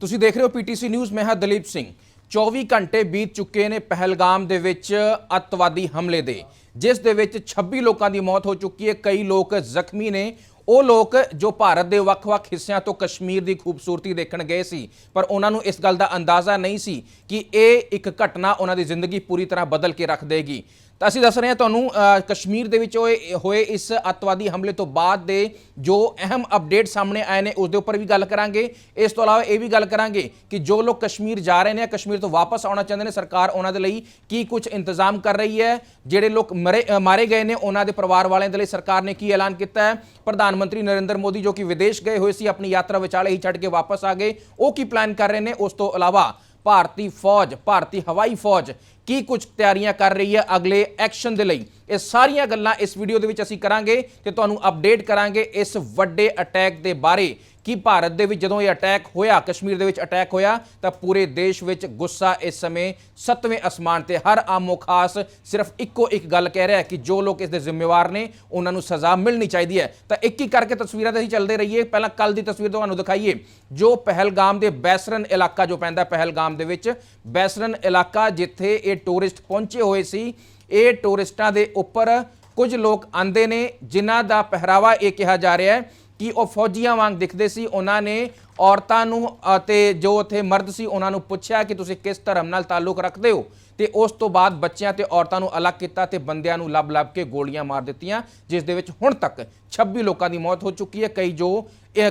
ਤੁਸੀਂ ਦੇਖ ਰਹੇ ਹੋ ਪੀਟੀਸੀ ਨਿਊਜ਼, ਮੈਂ ਹਾਂ ਦਲੀਪ ਸਿੰਘ। 24 ਘੰਟੇ ਬੀਤ ਚੁੱਕੇ ਨੇ ਪਹਿਲਗਾਮ ਦੇ ਵਿੱਚ ਅੱਤਵਾਦੀ ਹਮਲੇ ਦੇ, ਜਿਸ ਦੇ ਵਿੱਚ 26 ਲੋਕਾਂ ਦੀ ਮੌਤ ਹੋ ਚੁੱਕੀ ਹੈ। ਕਈ ਲੋਕ ਜ਼ਖਮੀ ਨੇ। ਉਹ ਲੋਕ ਜੋ ਭਾਰਤ ਦੇ ਵੱਖ-ਵੱਖ ਹਿੱਸਿਆਂ ਤੋਂ ਕਸ਼ਮੀਰ ਦੀ ਖੂਬਸੂਰਤੀ ਦੇਖਣ ਗਏ ਸੀ, ਪਰ ਉਹਨਾਂ ਨੂੰ ਇਸ ਗੱਲ ਦਾ ਅੰਦਾਜ਼ਾ ਨਹੀਂ ਸੀ ਕਿ ਇਹ ਇੱਕ ਘਟਨਾ ਉਹਨਾਂ ਦੀ ਜ਼ਿੰਦਗੀ ਪੂਰੀ ਤਰ੍ਹਾਂ ਬਦਲ ਕੇ ਰੱਖ ਦੇਗੀ। ਤਾਂ ਅਸੀਂ ਦੱਸ ਰਹੇ ਹਾਂ ਤੁਹਾਨੂੰ ਕਸ਼ਮੀਰ ਦੇ ਵਿੱਚ ਹੋਏ ਇਸ ਅੱਤਵਾਦੀ ਹਮਲੇ ਤੋਂ ਬਾਅਦ ਦੇ ਜੋ ਅਹਿਮ ਅਪਡੇਟ ਸਾਹਮਣੇ ਆਏ ਨੇ ਉਸ ਦੇ ਉੱਪਰ ਵੀ ਗੱਲ ਕਰਾਂਗੇ। ਇਸ ਤੋਂ ਇਲਾਵਾ ਇਹ ਵੀ ਗੱਲ ਕਰਾਂਗੇ ਕਿ ਜੋ ਲੋਕ ਕਸ਼ਮੀਰ ਜਾ ਰਹੇ ਨੇ ਕਸ਼ਮੀਰ ਤੋਂ ਵਾਪਸ ਆਉਣਾ ਚਾਹੁੰਦੇ ਨੇ, ਸਰਕਾਰ ਉਹਨਾਂ ਦੇ ਲਈ ਕੀ ਕੁਝ ਇੰਤਜ਼ਾਮ ਕਰ ਰਹੀ ਹੈ? ਜਿਹੜੇ ਲੋਕ ਮਰੇ ਮਾਰੇ ਗਏ ਨੇ, ਉਹਨਾਂ ਦੇ ਪਰਿਵਾਰ ਵਾਲਿਆਂ ਦੇ ਲਈ ਸਰਕਾਰ ਨੇ ਕੀ ਐਲਾਨ ਕੀਤਾ ਹੈ? ਪ੍ਰਧਾਨ ਮੰਤਰੀ ਨਰਿੰਦਰ ਮੋਦੀ ਜੋ ਕਿ ਵਿਦੇਸ਼ ਗਏ ਹੋਏ ਸੀ, ਆਪਣੀ ਯਾਤਰਾ ਵਿਚਾਲੇ ਹੀ ਛੱਡ ਕੇ ਵਾਪਸ ਆ ਗਏ, ਉਹ ਕੀ ਪਲਾਨ ਕਰ ਰਹੇ ਨੇ? ਉਸ ਤੋਂ ਇਲਾਵਾ ਭਾਰਤੀ ਫੌਜ, ਭਾਰਤੀ ਹਵਾਈ ਫੌਜ ਕੀ ਕੁਝ ਤਿਆਰੀਆਂ ਕਰ ਰਹੀ ਹੈ ਅਗਲੇ ਐਕਸ਼ਨ ਦੇ ਲਈ? ਇਹ ਸਾਰੀਆਂ ਗੱਲਾਂ ਇਸ ਵੀਡੀਓ ਦੇ ਵਿੱਚ ਅਸੀਂ ਕਰਾਂਗੇ ਤੇ ਤੁਹਾਨੂੰ ਅਪਡੇਟ ਕਰਾਂਗੇ ਇਸ ਵੱਡੇ ਅਟੈਕ ਦੇ ਬਾਰੇ। ਕਿ ਭਾਰਤ ਦੇ ਵਿੱਚ ਜਦੋਂ ਇਹ ਅਟੈਕ ਹੋਇਆ, ਕਸ਼ਮੀਰ ਦੇ ਵਿੱਚ ਅਟੈਕ ਹੋਇਆ, ਤਾਂ ਪੂਰੇ ਦੇਸ਼ ਵਿੱਚ ਗੁੱਸਾ ਇਸ ਸਮੇਂ ਸੱਤਵੇਂ ਅਸਮਾਨ ਤੇ। ਹਰ ਆਮੋ ਖਾਸ ਸਿਰਫ ਇੱਕੋ ਇੱਕ ਗੱਲ ਕਹਿ ਰਿਹਾ ਕਿ ਜੋ ਲੋਕ ਇਸ ਦੇ ਜ਼ਿੰਮੇਵਾਰ ਨੇ, ਉਹਨਾਂ ਨੂੰ ਸਜ਼ਾ ਮਿਲਣੀ ਚਾਹੀਦੀ ਹੈ। ਤਾਂ ਇੱਕ ਇੱਕ ਕਰਕੇ ਤਸਵੀਰਾਂ ਤੇ ਅਸੀਂ ਚੱਲਦੇ ਰਹੀਏ। ਪਹਿਲਾਂ ਕੱਲ ਦੀ ਤਸਵੀਰ ਤੁਹਾਨੂੰ ਦਿਖਾਈਏ। ਜੋ ਪਹਿਲਗਾਮ ਦੇ ਬੈਸਰਨ ਇਲਾਕਾ ਜੋ ਪੈਂਦਾ ਪਹਿਲਗਾਮ ਦੇ ਵਿੱਚ ਬੈਸਰਨ ਇਲਾਕਾ ਜਿੱਥੇ ਇਹ ਟੂਰਿਸਟ ਪਹੁੰਚੇ ਹੋਏ ਸੀ ਇਹ ਟੂਰਿਸਟਾਂ ਦੇ ਉੱਪਰ ਕੁਝ ਲੋਕ ਆਂਦੇ ਨੇ, ਜਿਨ੍ਹਾਂ ਦਾ ਪਹਿਰਾਵਾ ਇਹ ਕਿਹਾ ਜਾ ਰਿਹਾ ਹੈ ਕਿ ਉਹ ਫੌਜੀਆਂ ਵਾਂਗ ਦਿਖਦੇ ਸੀ। ਉਹਨਾਂ ਨੇ ਔਰਤਾਂ ਨੂੰ ਅਤੇ ਜੋ ਉੱਥੇ ਮਰਦ ਸੀ, ਉਹਨਾਂ ਨੂੰ ਪੁੱਛਿਆ ਕਿ ਤੁਸੀਂ ਕਿਸ ਧਰਮ ਨਾਲ ਤਾਲੁਕ ਰੱਖਦੇ ਹੋ? ਤੇ ਉਸ ਤੋਂ ਬਾਅਦ ਬੱਚਿਆਂ ਤੇ ਔਰਤਾਂ ਨੂੰ ਅਲੱਗ ਕੀਤਾ ਤੇ ਬੰਦਿਆਂ ਨੂੰ ਲੱਭ-ਲੱਭ ਕੇ ਗੋਲੀਆਂ ਮਾਰ ਦਿੱਤੀਆਂ, ਜਿਸ ਦੇ ਵਿੱਚ ਹੁਣ ਤੱਕ 26 ਲੋਕਾਂ ਦੀ ਮੌਤ ਹੋ ਚੁੱਕੀ ਹੈ। ਕਈ ਜੋ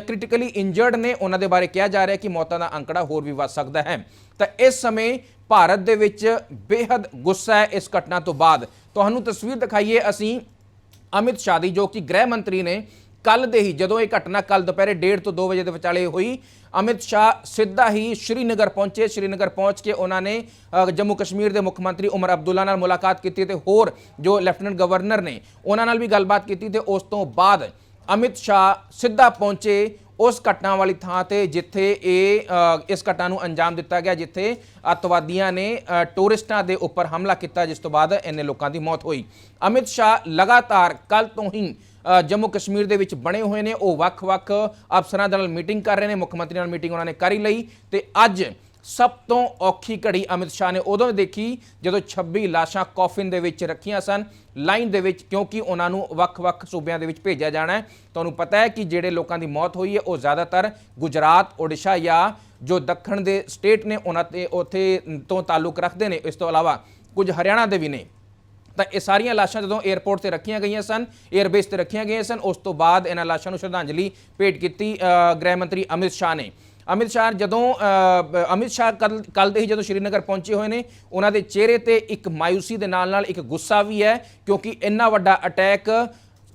ਕ੍ਰਿਟੀਕਲੀ ਇੰਜਰਡ ਨੇ, ਉਹਨਾਂ ਦੇ ਬਾਰੇ ਕਿਹਾ ਜਾ ਰਿਹਾ ਹੈ ਕਿ ਮੌਤਾਂ ਦਾ ਅੰਕੜਾ ਹੋਰ ਵੀ ਵੱਧ ਸਕਦਾ ਹੈ। ਤਾਂ ਇਸ ਸਮੇਂ ਭਾਰਤ ਦੇ ਵਿੱਚ ਬੇहद ਗੁੱਸਾ ਹੈ ਇਸ ਘਟਨਾ ਤੋਂ ਬਾਅਦ। ਤੁਹਾਨੂੰ ਤਸਵੀਰ ਦਿਖਾਈਏ ਅਸੀਂ ਅਮਿਤ ਸ਼ਾਹ ਦੀ, ਜੋ ਕਿ ਗ੍ਰਹਿ ਮੰਤਰੀ ਨੇ ਕੱਲ ਦੇ ਹੀ, ਜਦੋਂ ਇਹ ਘਟਨਾ ਕੱਲ ਦੁਪਹਿਰੇ 1:30 ਤੋਂ 2 ਵਜੇ ਦੇ ਵਿਚਾਲੇ ਹੋਈ, ਅਮਿਤ ਸ਼ਾਹ ਸਿੱਧਾ ਹੀ ਸ਼੍ਰੀਨਗਰ ਪਹੁੰਚੇ, ਸ਼੍ਰੀਨਗਰ ਪਹੁੰਚ ਕੇ ਉਹਨਾਂ ਨੇ ਜੰਮੂ ਕਸ਼ਮੀਰ ਦੇ ਮੁੱਖ ਮੰਤਰੀ ਉਮਰ ਅਬਦੁੱਲਾ ਨਾਲ ਮੁਲਾਕਾਤ ਕੀਤੀ ਤੇ ਹੋਰ ਜੋ ਲੈਫਟੀਨੈਂਟ ਗਵਰਨਰ ਨੇ, ਉਹਨਾਂ ਨਾਲ ਵੀ ਗੱਲਬਾਤ ਕੀਤੀ ਤੇ ਉਸ ਤੋਂ ਬਾਅਦ ਅਮਿਤ ਸ਼ਾਹ ਸਿੱਧਾ ਪਹੁੰਚੇ ਉਸ ਘਟਨਾ ਵਾਲੀ ਥਾਂ ਤੇ, ਜਿੱਥੇ ਇਹ ਇਸ ਘਟਨਾ ਨੂੰ ਅੰਜਾਮ ਦਿੱਤਾ ਗਿਆ, ਜਿੱਥੇ ਅੱਤਵਾਦੀਆਂ ਨੇ ਟੂਰਿਸਟਾਂ ਦੇ ਉੱਪਰ ਹਮਲਾ ਕੀਤਾ, ਜਿਸ ਤੋਂ ਬਾਅਦ ਇੰਨੇ ਲੋਕਾਂ ਦੀ ਮੌਤ ਹੋਈ। ਅਮਿਤ ਸ਼ਾਹ ਲਗਾਤਾਰ ਕੱਲ ਤੋਂ ਹੀ ਜੰਮੂ ਕਸ਼ਮੀਰ ਦੇ ਵਿੱਚ ਬਣੇ ਹੋਏ ਨੇ। ਉਹ ਵੱਖ-ਵੱਖ ਅਫਸਰਾਂ ਦੇ ਨਾਲ ਮੀਟਿੰਗ ਕਰ ਰਹੇ ਨੇ। ਮੁੱਖ ਮੰਤਰੀ ਨਾਲ ਮੀਟਿੰਗ ਉਹਨਾਂ ਨੇ ਕਰ ਹੀ ਲਈ। ਤੇ ਅੱਜ ਸਭ ਤੋਂ ਔਖੀ ਘੜੀ ਅਮਿਤ ਸ਼ਾਹ ਨੇ ਉਦੋਂ ਦੇਖੀ, ਜਦੋਂ 26 ਲਾਸ਼ਾਂ ਕੌਫਿਨ ਦੇ ਵਿੱਚ ਰੱਖੀਆਂ ਸਨ। ਲਾਈਨ ਦੇ ਵਿੱਚ ਕਿਉਂਕਿ ਉਹਨਾਂ ਨੂੰ ਵੱਖ-ਵੱਖ ਸੂਬਿਆਂ ਦੇ ਵਿੱਚ ਭੇਜਿਆ ਜਾਣਾ ਹੈ। ਤੁਹਾਨੂੰ ਪਤਾ ਹੈ ਕਿ ਜਿਹੜੇ ਲੋਕਾਂ ਦੀ ਮੌਤ ਹੋਈ ਹੈ, ਉਹ ਜ਼ਿਆਦਾਤਰ ਗੁਜਰਾਤ, ਓਡੀਸ਼ਾ ਜਾਂ ਜੋ ਦੱਖਣ ਦੇ ਸਟੇਟ ਨੇ, ਉਹਨਾਂ ਤੇ ਉੱਥੇ ਤੋਂ ਤਾਲੁਕ ਰੱਖਦੇ ਨੇ। ਇਸ ਤੋਂ ਇਲਾਵਾ ਕੁਝ ਹਰਿਆਣਾ ਦੇ ਵੀ ਨੇ। ਤਾਂ ਇਹ ਸਾਰੀਆਂ ਲਾਸ਼ਾਂ ਜਦੋਂ 에ਅਰਪੋਰਟ ਤੇ ਰੱਖੀਆਂ ਗਈਆਂ ਸਨ 에ਅਰਬੇਸ ਤੇ ਰੱਖੀਆਂ ਗਈਆਂ ਸਨ, ਉਸ ਤੋਂ ਬਾਅਦ ਇਹਨਾਂ ਲਾਸ਼ਾਂ ਨੂੰ ਸ਼ਰਧਾਂਜਲੀ ਭੇਟ ਕੀਤੀ ਗ੍ਰਹਿ ਮੰਤਰੀ ਅਮਿਤ ਸ਼ਾਹ ਨੇ। ਅਮਿਤ ਸ਼ਾਹ ਜਦੋਂ ਅਮਿਤ ਸ਼ਾਹ ਕੱਲ ਕੱਲ ਦੇ ਹੀ ਜਦੋਂ ਸ਼੍ਰੀਨਗਰ ਪਹੁੰਚੇ ਹੋਏ ਨੇ, ਉਹਨਾਂ ਦੇ ਚਿਹਰੇ ਤੇ ਇੱਕ ਮਾਇੂਸੀ ਦੇ ਨਾਲ ਨਾਲ ਇੱਕ ਗੁੱਸਾ ਵੀ ਹੈ, ਕਿਉਂਕਿ ਇੰਨਾ ਵੱਡਾ ਅਟੈਕ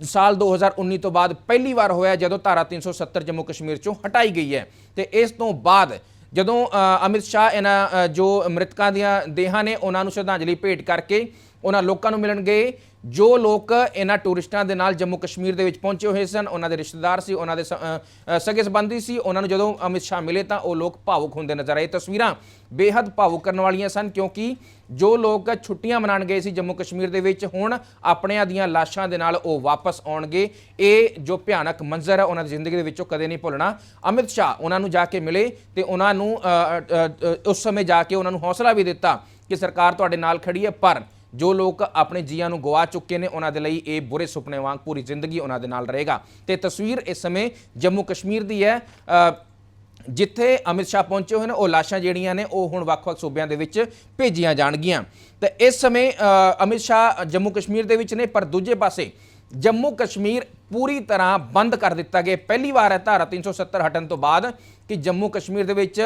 ਸਾਲ 2019 ਤੋਂ ਬਾਅਦ ਪਹਿਲੀ ਵਾਰ ਹੋਇਆ ਜਦੋਂ ਧਾਰਾ 370 ਜੰਮੂ ਕਸ਼ਮੀਰ ਚੋਂ ਹਟਾਈ ਗਈ ਹੈ। ਤੇ ਇਸ ਤੋਂ ਬਾਅਦ ਜਦੋਂ ਅਮਿਤ ਸ਼ਾਹ ਇਹਨਾਂ ਜੋ ਮ੍ਰਿਤਕਾਂ ਦੀਆਂ ਦੇਹਾਂ ਨੇ, ਉਹਨਾਂ ਨੂੰ ਸ਼ਰਧਾਂਜਲੀ ਭੇਟ ਕਰਕੇ ਉਹਨਾਂ ਲੋਕਾਂ ਨੂੰ ਮਿਲਣਗੇ। ਜੋ ਲੋਕ ਇਹਨਾਂ ਟੂਰਿਸਟਾਂ ਦੇ ਨਾਲ ਜੰਮੂ ਕਸ਼ਮੀਰ ਦੇ ਵਿੱਚ ਪਹੁੰਚੇ ਹੋਏ ਸਨ, ਉਹਨਾਂ ਦੇ ਰਿਸ਼ਤੇਦਾਰ ਸੀ, ਉਹਨਾਂ ਦੇ ਸ- ਸਗੇ ਸੰਬੰਧੀ ਸੀ, ਉਹਨਾਂ ਨੂੰ ਜਦੋਂ ਅਮਿਤ ਸ਼ਾਹ ਮਿਲੇ ਤਾਂ ਉਹ ਲੋਕ ਭਾਵੁਕ ਹੁੰਦੇ ਨਜ਼ਰ ਆਏ। ਤਸਵੀਰਾਂ ਬੇहद ਭਾਵੁਕ ਕਰਨ ਵਾਲੀਆਂ ਸਨ, ਕਿਉਂਕਿ ਜੋ ਲੋਕ ਛੁੱਟੀਆਂ ਮਨਾਉਣ ਗਏ ਸੀ ਜੰਮੂ ਕਸ਼ਮੀਰ ਦੇ ਵਿੱਚ, ਹੁਣ ਆਪਣਿਆਂ ਦੀਆਂ ਲਾਸ਼ਾਂ ਦੇ ਨਾਲ ਉਹ ਵਾਪਸ ਆਉਣਗੇ। ਇਹ ਜੋ ਭਿਆਨਕ ਮੰਜ਼ਰ ਹੈ, ਉਹਨਾਂ ਦੀ ਜ਼ਿੰਦਗੀ ਦੇ ਵਿੱਚੋਂ ਕਦੇ ਨਹੀਂ ਭੁੱਲਣਾ। ਅਮਿਤ ਸ਼ਾਹ ਉਹਨਾਂ ਨੂੰ ਜਾ ਕੇ ਮਿਲੇ ਤੇ ਉਹਨਾਂ ਨੂੰ ਉਸ ਸਮੇਂ ਜਾ ਕੇ ਉਹਨਾਂ ਨੂੰ ਹੌਸਲਾ ਵੀ ਦਿੱਤਾ ਕਿ ਸਰਕਾਰ ਤੁਹਾਡੇ ਨਾਲ ਖੜੀ ਹੈ, ਪਰ ਜੋ ਲੋਕ ਆਪਣੇ ਜੀਆਂ ਨੂੰ ਗਵਾ ਚੁੱਕੇ ਨੇ, ਉਹਨਾਂ ਦੇ ਲਈ ਇਹ ਬੁਰੇ ਸੁਪਨੇ ਵਾਂਗ ਪੂਰੀ ਜ਼ਿੰਦਗੀ ਉਹਨਾਂ ਦੇ ਨਾਲ ਰਹੇਗਾ। ਤੇ ਤਸਵੀਰ ਇਸ ਸਮੇਂ ਜੰਮੂ ਕਸ਼ਮੀਰ ਦੀ ਹੈ। ਜਿੱਥੇ ਅਮਿਤ ਸ਼ਾਹ ਪਹੁੰਚੇ ਹੋਏ ਨੇ, ਉਹ ਲਾਸ਼ਾਂ ਜਿਹੜੀਆਂ ਨੇ, ਉਹ ਹੁਣ ਵੱਖ-ਵੱਖ ਸੂਬਿਆਂ ਦੇ ਵਿੱਚ ਭੇਜੀਆਂ ਜਾਣਗੀਆਂ। ਤੇ ਇਸ ਸਮੇਂ ਅਮਿਤ ਸ਼ਾਹ ਜੰਮੂ ਕਸ਼ਮੀਰ ਦੇ ਵਿੱਚ ਨੇ, ਪਰ ਦੂਜੇ ਪਾਸੇ ਜੰਮੂ ਕਸ਼ਮੀਰ ਪੂਰੀ ਤਰ੍ਹਾਂ ਬੰਦ ਕਰ ਦਿੱਤਾ ਗਿਆ। ਪਹਿਲੀ ਵਾਰ ਹੈ, ਧਾਰਾ 370 ਹਟਣ ਤੋਂ ਬਾਅਦ ਕਿ ਜੰਮੂ ਕਸ਼ਮੀਰ ਦੇ ਵਿੱਚ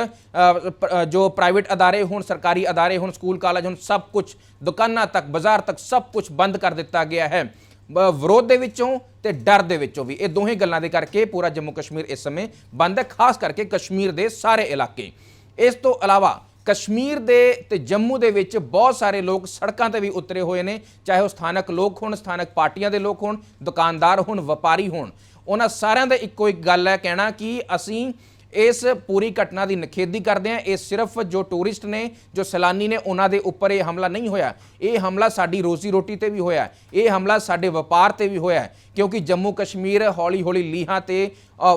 ਜੋ ਪ੍ਰਾਈਵੇਟ ਅਦਾਰੇ ਹੋਣ, ਸਰਕਾਰੀ ਅਦਾਰੇ ਹੋਣ ਸਕੂਲ ਕਾਲਜ ਹੋਣ, ਸਭ ਕੁਝ ਦੁਕਾਨਾਂ ਤੱਕ, ਬਾਜ਼ਾਰ ਤੱਕ ਸਭ ਕੁਝ ਬੰਦ ਕਰ ਦਿੱਤਾ ਗਿਆ ਹੈ। ਵਿਰੋਧ ਦੇ ਵਿੱਚੋਂ ਤੇ ਡਰ ਦੇ ਵਿੱਚੋਂ ਵੀ ਇਹ ਦੋਹੇ ਗੱਲਾਂ ਦੇ ਕਰਕੇ ਪੂਰਾ ਜੰਮੂ ਕਸ਼ਮੀਰ ਇਸ ਸਮੇਂ ਬੰਦ ਹੈ, ਖਾਸ ਕਰਕੇ ਕਸ਼ਮੀਰ ਦੇ ਸਾਰੇ ਇਲਾਕੇ। ਇਸ ਤੋਂ ਇਲਾਵਾ ਕਸ਼ਮੀਰ ਦੇ ਤੇ ਜੰਮੂ ਦੇ ਵਿੱਚ ਬਹੁਤ ਸਾਰੇ ਲੋਕ ਸੜਕਾਂ ਤੇ ਵੀ ਉਤਰੇ ਹੋਏ ਨੇ, ਚਾਹੇ ਉਹ ਸਥਾਨਕ ਲੋਕ ਹੋਣ, ਸਥਾਨਕ ਪਾਰਟੀਆਂ ਦੇ ਲੋਕ ਹੋਣ, ਦੁਕਾਨਦਾਰ ਹੋਣ, ਵਪਾਰੀ ਹੋਣ। ਉਹਨਾਂ ਸਾਰਿਆਂ ਦਾ ਇੱਕੋ ਇੱਕ ਗੱਲ ਹੈ ਕਹਿਣਾ ਕਿ ਅਸੀਂ ਇਸ ਪੂਰੀ ਘਟਨਾ ਦੀ ਨਿਖੇਧੀ ਕਰਦੇ ਹਾਂ। ਇਹ ਸਿਰਫ ਜੋ ਟੂਰਿਸਟ ਨੇ ਜੋ ਸੈਲਾਨੀ ਨੇ ਉਹਨਾਂ ਦੇ ਉੱਪਰ ਇਹ ਹਮਲਾ ਨਹੀਂ ਹੋਇਆ। ਇਹ ਹਮਲਾ ਸਾਡੀ ਰੋਜ਼ੀ ਰੋਟੀ ਤੇ ਵੀ ਹੋਇਆ। ਇਹ ਹਮਲਾ ਸਾਡੇ ਵਪਾਰ ਤੇ ਵੀ ਹੋਇਆ। ਕਿਉਂਕਿ ਜੰਮੂ ਕਸ਼ਮੀਰ ਹੌਲੀ ਹੌਲੀ ਲੀਹਾਂ ਤੇ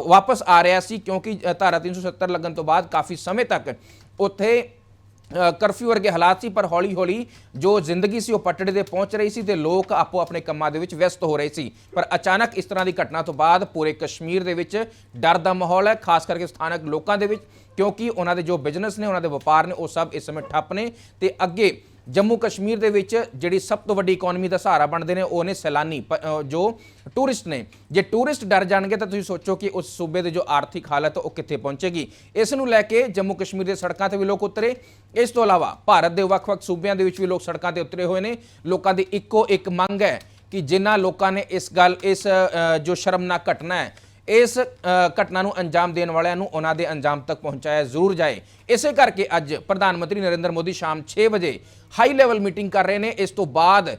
ਵਾਪਸ ਆ ਰਿਹਾ ਸੀ। ਕਿਉਂਕਿ ਅ, ਧਾਰਾ 370 ਲੱਗਣ ਤੋਂ ਬਾਅਦ ਕਾਫੀ ਸਮੇਂ ਤੱਕ ਉੱਥੇ ਕਰਫਿਊ ਵਰਗੇ ਹਾਲਾਤ ਸੀ, ਪਰ ਹੌਲੀ ਹੌਲੀ ਜੋ ਜ਼ਿੰਦਗੀ ਸੀ, ਉਹ ਪਟੜੇ ਤੇ ਪਹੁੰਚ ਰਹੀ ਸੀ ਤੇ ਲੋਕ ਆਪੋ ਆਪਣੇ ਕੰਮਾਂ ਦੇ ਵਿੱਚ ਵਿਅਸਤ ਹੋ ਰਹੇ ਸੀ। ਪਰ ਅਚਾਨਕ ਇਸ ਤਰ੍ਹਾਂ ਦੀ ਘਟਨਾ ਤੋਂ ਬਾਅਦ ਪੂਰੇ ਕਸ਼ਮੀਰ ਦੇ ਵਿੱਚ ਡਰ ਦਾ ਮਾਹੌਲ ਹੈ, ਖਾਸ ਕਰਕੇ ਸਥਾਨਕ ਲੋਕਾਂ ਦੇ ਵਿੱਚ, ਕਿਉਂਕਿ ਉਹਨਾਂ ਦੇ ਜੋ ਬਿਜ਼ਨਸ ਨੇ, ਉਹਨਾਂ ਦੇ ਵਪਾਰ ਨੇ, ਉਹ ਸਭ ਇਸ ਸਮੇਂ ਠੱਪ ਨੇ ਤੇ ਅੱਗੇ ਜੰਮੂ ਕਸ਼ਮੀਰ ਦੇ ਵਿੱਚ ਜਿਹੜੀ ਸਭ ਤੋਂ ਵੱਡੀ ਇਕਨੋਮੀ ਦਾ ਸਹਾਰਾ ਬਣਦੇ ਨੇ, ਉਹ ਨੇ ਸੈਲਾਨੀ, ਪ- ਜੋ ਟੂਰਿਸਟ ਨੇ। ਜੇ ਟੂਰਿਸਟ ਡਰ ਜਾਣਗੇ ਤਾਂ ਤੁਸੀਂ ਸੋਚੋ ਕਿ ਉਸ ਸੂਬੇ ਦੇ ਜੋ ਆਰਥਿਕ ਹਾਲਤ, ਉਹ ਕਿੱਥੇ ਪਹੁੰਚੇਗੀ। ਇਸ ਨੂੰ ਲੈ ਕੇ ਜੰਮੂ ਕਸ਼ਮੀਰ ਦੇ ਸੜਕਾਂ ਤੇ ਵੀ ਲੋਕ ਉਤਰੇ। ਇਸ ਤੋਂ ਇਲਾਵਾ ਭਾਰਤ ਦੇ ਵੱਖ-ਵੱਖ ਸੂਬਿਆਂ ਦੇ ਵਿੱਚ ਵੀ ਲੋਕ ਸੜਕਾਂ ਤੇ ਉਤਰੇ ਹੋਏ ਨੇ। ਲੋਕਾਂ ਦੀ ਇੱਕੋ ਇੱਕ ਮੰਗ ਹੈ ਕਿ ਜਿਨ੍ਹਾਂ ਲੋਕਾਂ ਨੇ ਇਸ ਗੱਲ, ਇਸ ਜੋ ਸ਼ਰਮਨਾਕ ਘਟਨਾ ਹੈ ਇਸ ਘਟਨਾ ਨੂੰ ਅੰਜਾਮ ਦੇਣ ਵਾਲਿਆਂ ਨੂੰ ਉਹਨਾਂ ਦੇ ਅੰਜਾਮ ਤੱਕ ਪਹੁੰਚਾਇਆ ਜ਼ਰੂਰ ਜਾਏ। ਇਸੇ ਕਰਕੇ ਅੱਜ ਪ੍ਰਧਾਨ ਮੰਤਰੀ ਨਰਿੰਦਰ ਮੋਦੀ ਸ਼ਾਮ 6 ਵਜੇ ਹਾਈ ਲੈਵਲ ਮੀਟਿੰਗ ਕਰ ਰਹੇ ਨੇ। ਇਸ ਤੋਂ ਬਾਅਦ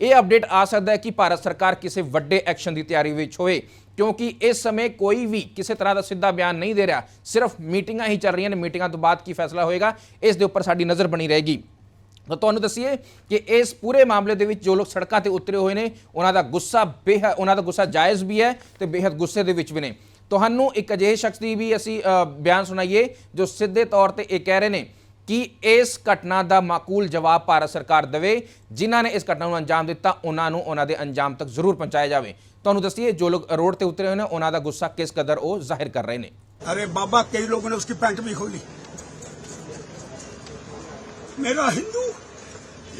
ਇਹ ਅਪਡੇਟ ਆ ਸਕਦਾ ਹੈ ਕਿ ਭਾਰਤ ਸਰਕਾਰ ਕਿਸੇ ਵੱਡੇ ਐਕਸ਼ਨ ਦੀ ਤਿਆਰੀ ਵਿੱਚ ਹੋਵੇ, ਕਿਉਂਕਿ ਇਸ ਸਮੇਂ ਕੋਈ ਵੀ ਕਿਸੇ ਤਰ੍ਹਾਂ ਦਾ ਸਿੱਧਾ ਬਿਆਨ ਨਹੀਂ ਦੇ ਰਿਹਾ। ਸਿਰਫ ਮੀਟਿੰਗਾਂ ਹੀ ਚੱਲ ਰਹੀਆਂ ਨੇ। ਮੀਟਿੰਗਾਂ ਤੋਂ ਬਾਅਦ ਕੀ ਫੈਸਲਾ ਹੋਏਗਾ, ਇਸ ਦੇ ਉੱਪਰ ਸਾਡੀ ਨਜ਼ਰ ਬਣੀ ਰਹੇਗੀ। ਤਾਂ ਤੁਹਾਨੂੰ ਦੱਸੀਏ ਕਿ ਇਸ ਪੂਰੇ ਮਾਮਲੇ ਦੇ ਵਿੱਚ ਜੋ ਲੋਕ ਸੜਕਾਂ ਤੇ ਉਤਰੇ ਹੋਏ ਨੇ, ਉਹਨਾਂ ਦਾ ਗੁੱਸਾ ਬੇਹੱਦ ਉਹਨਾਂ ਦਾ ਗੁੱਸਾ ਜਾਇਜ਼ ਵੀ ਹੈ ਤੇ ਬੇਹੱਦ ਗੁੱਸੇ ਦੇ ਵਿੱਚ ਵੀ ਨੇ। ਤੁਹਾਨੂੰ ਇੱਕ ਅਜਿਹੇ ਸ਼ਖਸ ਦੀ ਵੀ ਅਸੀਂ ਬਿਆਨ ਸੁਣਾਈਏ ਜੋ ਸਿੱਧੇ ਤੌਰ ਤੇ ਇਹ ਕਹਿ ਰਹੇ ਨੇ ਕਿ ਇਸ ਘਟਨਾ ਦਾ ਮਾਕੂਲ ਜਵਾਬ ਭਾਰਤ ਸਰਕਾਰ ਦੇਵੇ। ਜਿਨ੍ਹਾਂ ਨੇ ਇਸ ਘਟਨਾ ਨੂੰ ਅੰਜਾਮ ਦਿੱਤਾ, ਉਹਨਾਂ ਨੂੰ ਉਹਨਾਂ ਦੇ ਅੰਜਾਮ ਤੱਕ ਜ਼ਰੂਰ ਪਹੁੰਚਾਇਆ ਜਾਵੇ। ਤੁਹਾਨੂੰ ਦੱਸੀਏ ਜੋ ਲੋਕ ਰੋਡ ਤੇ ਉਤਰੇ ਹੋਏ ਨੇ, ਉਹਨਾਂ ਦਾ ਗੁੱਸਾ ਕਿਸ ਕਦਰ ਉਹ ਜ਼ਾਹਿਰ ਕਰ ਰਹੇ ਨੇ। ਅਰੇ ਬਾਬਾ, ਕਈ ਲੋਕਾਂ ਨੇ ਉਸकी ਪੈਂਟ ਵੀ ਖੋਲੀ मेरा हिंदू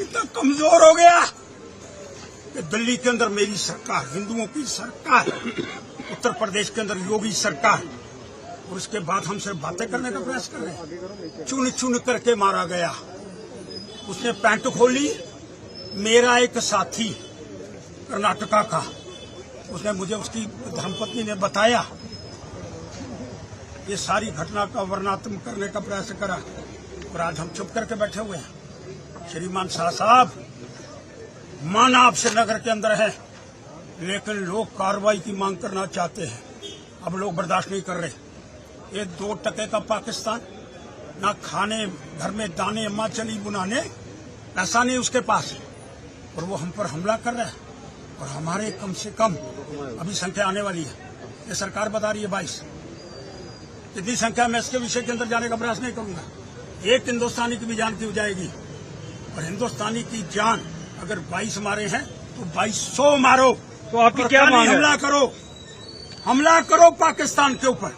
इतना कमज़ोर हो गया कि दिल्ली के अंदर मेरी सरकार, हिंदुओं की सरकार, उत्तर प्रदेश के अंदर योगी सरकार, और उसके बाद हम सिर्फ़ बातें करने का प्रयास कर रहे चुन चुन करके मारा गया। उसने पैंट खोली मेरा एक साथी, कर्नाटका का, उसने मुझे उसकी धर्मपत्नी ने बताया। ये सारी घटना का वर्णात्मक करने का प्रयास करा। और आज हम चुप करके बैठे हुए हैं। श्रीमान शाह साहब, माना आपसे नगर के अंदर है, लेकिन लोग कार्रवाई की मांग करना चाहते हैं। अब लोग बर्दाश्त नहीं कर रहे। ये दो टके का पाकिस्तान, ना खाने, घर में दाने अम्मा चली बुनाने, पैसा नहीं उसके पास। और वो हम पर हमला कर रहा है। और हमारे कम से कम, अभी संख्या आने वाली है। ये सरकार बता रही है बाईस। इतनी संख्या मैं इसके विषय के अंदर जाने का प्रयास नहीं करूँगा। एक हिंदुस्तानी की भी जान की जाएगी। और हिंदुस्तानी की जान अगर 22 मारे हैं तो 2200 मारो। तो आपकी और क्या मांग हमला करो। हमला करो पाकिस्तान के ऊपर।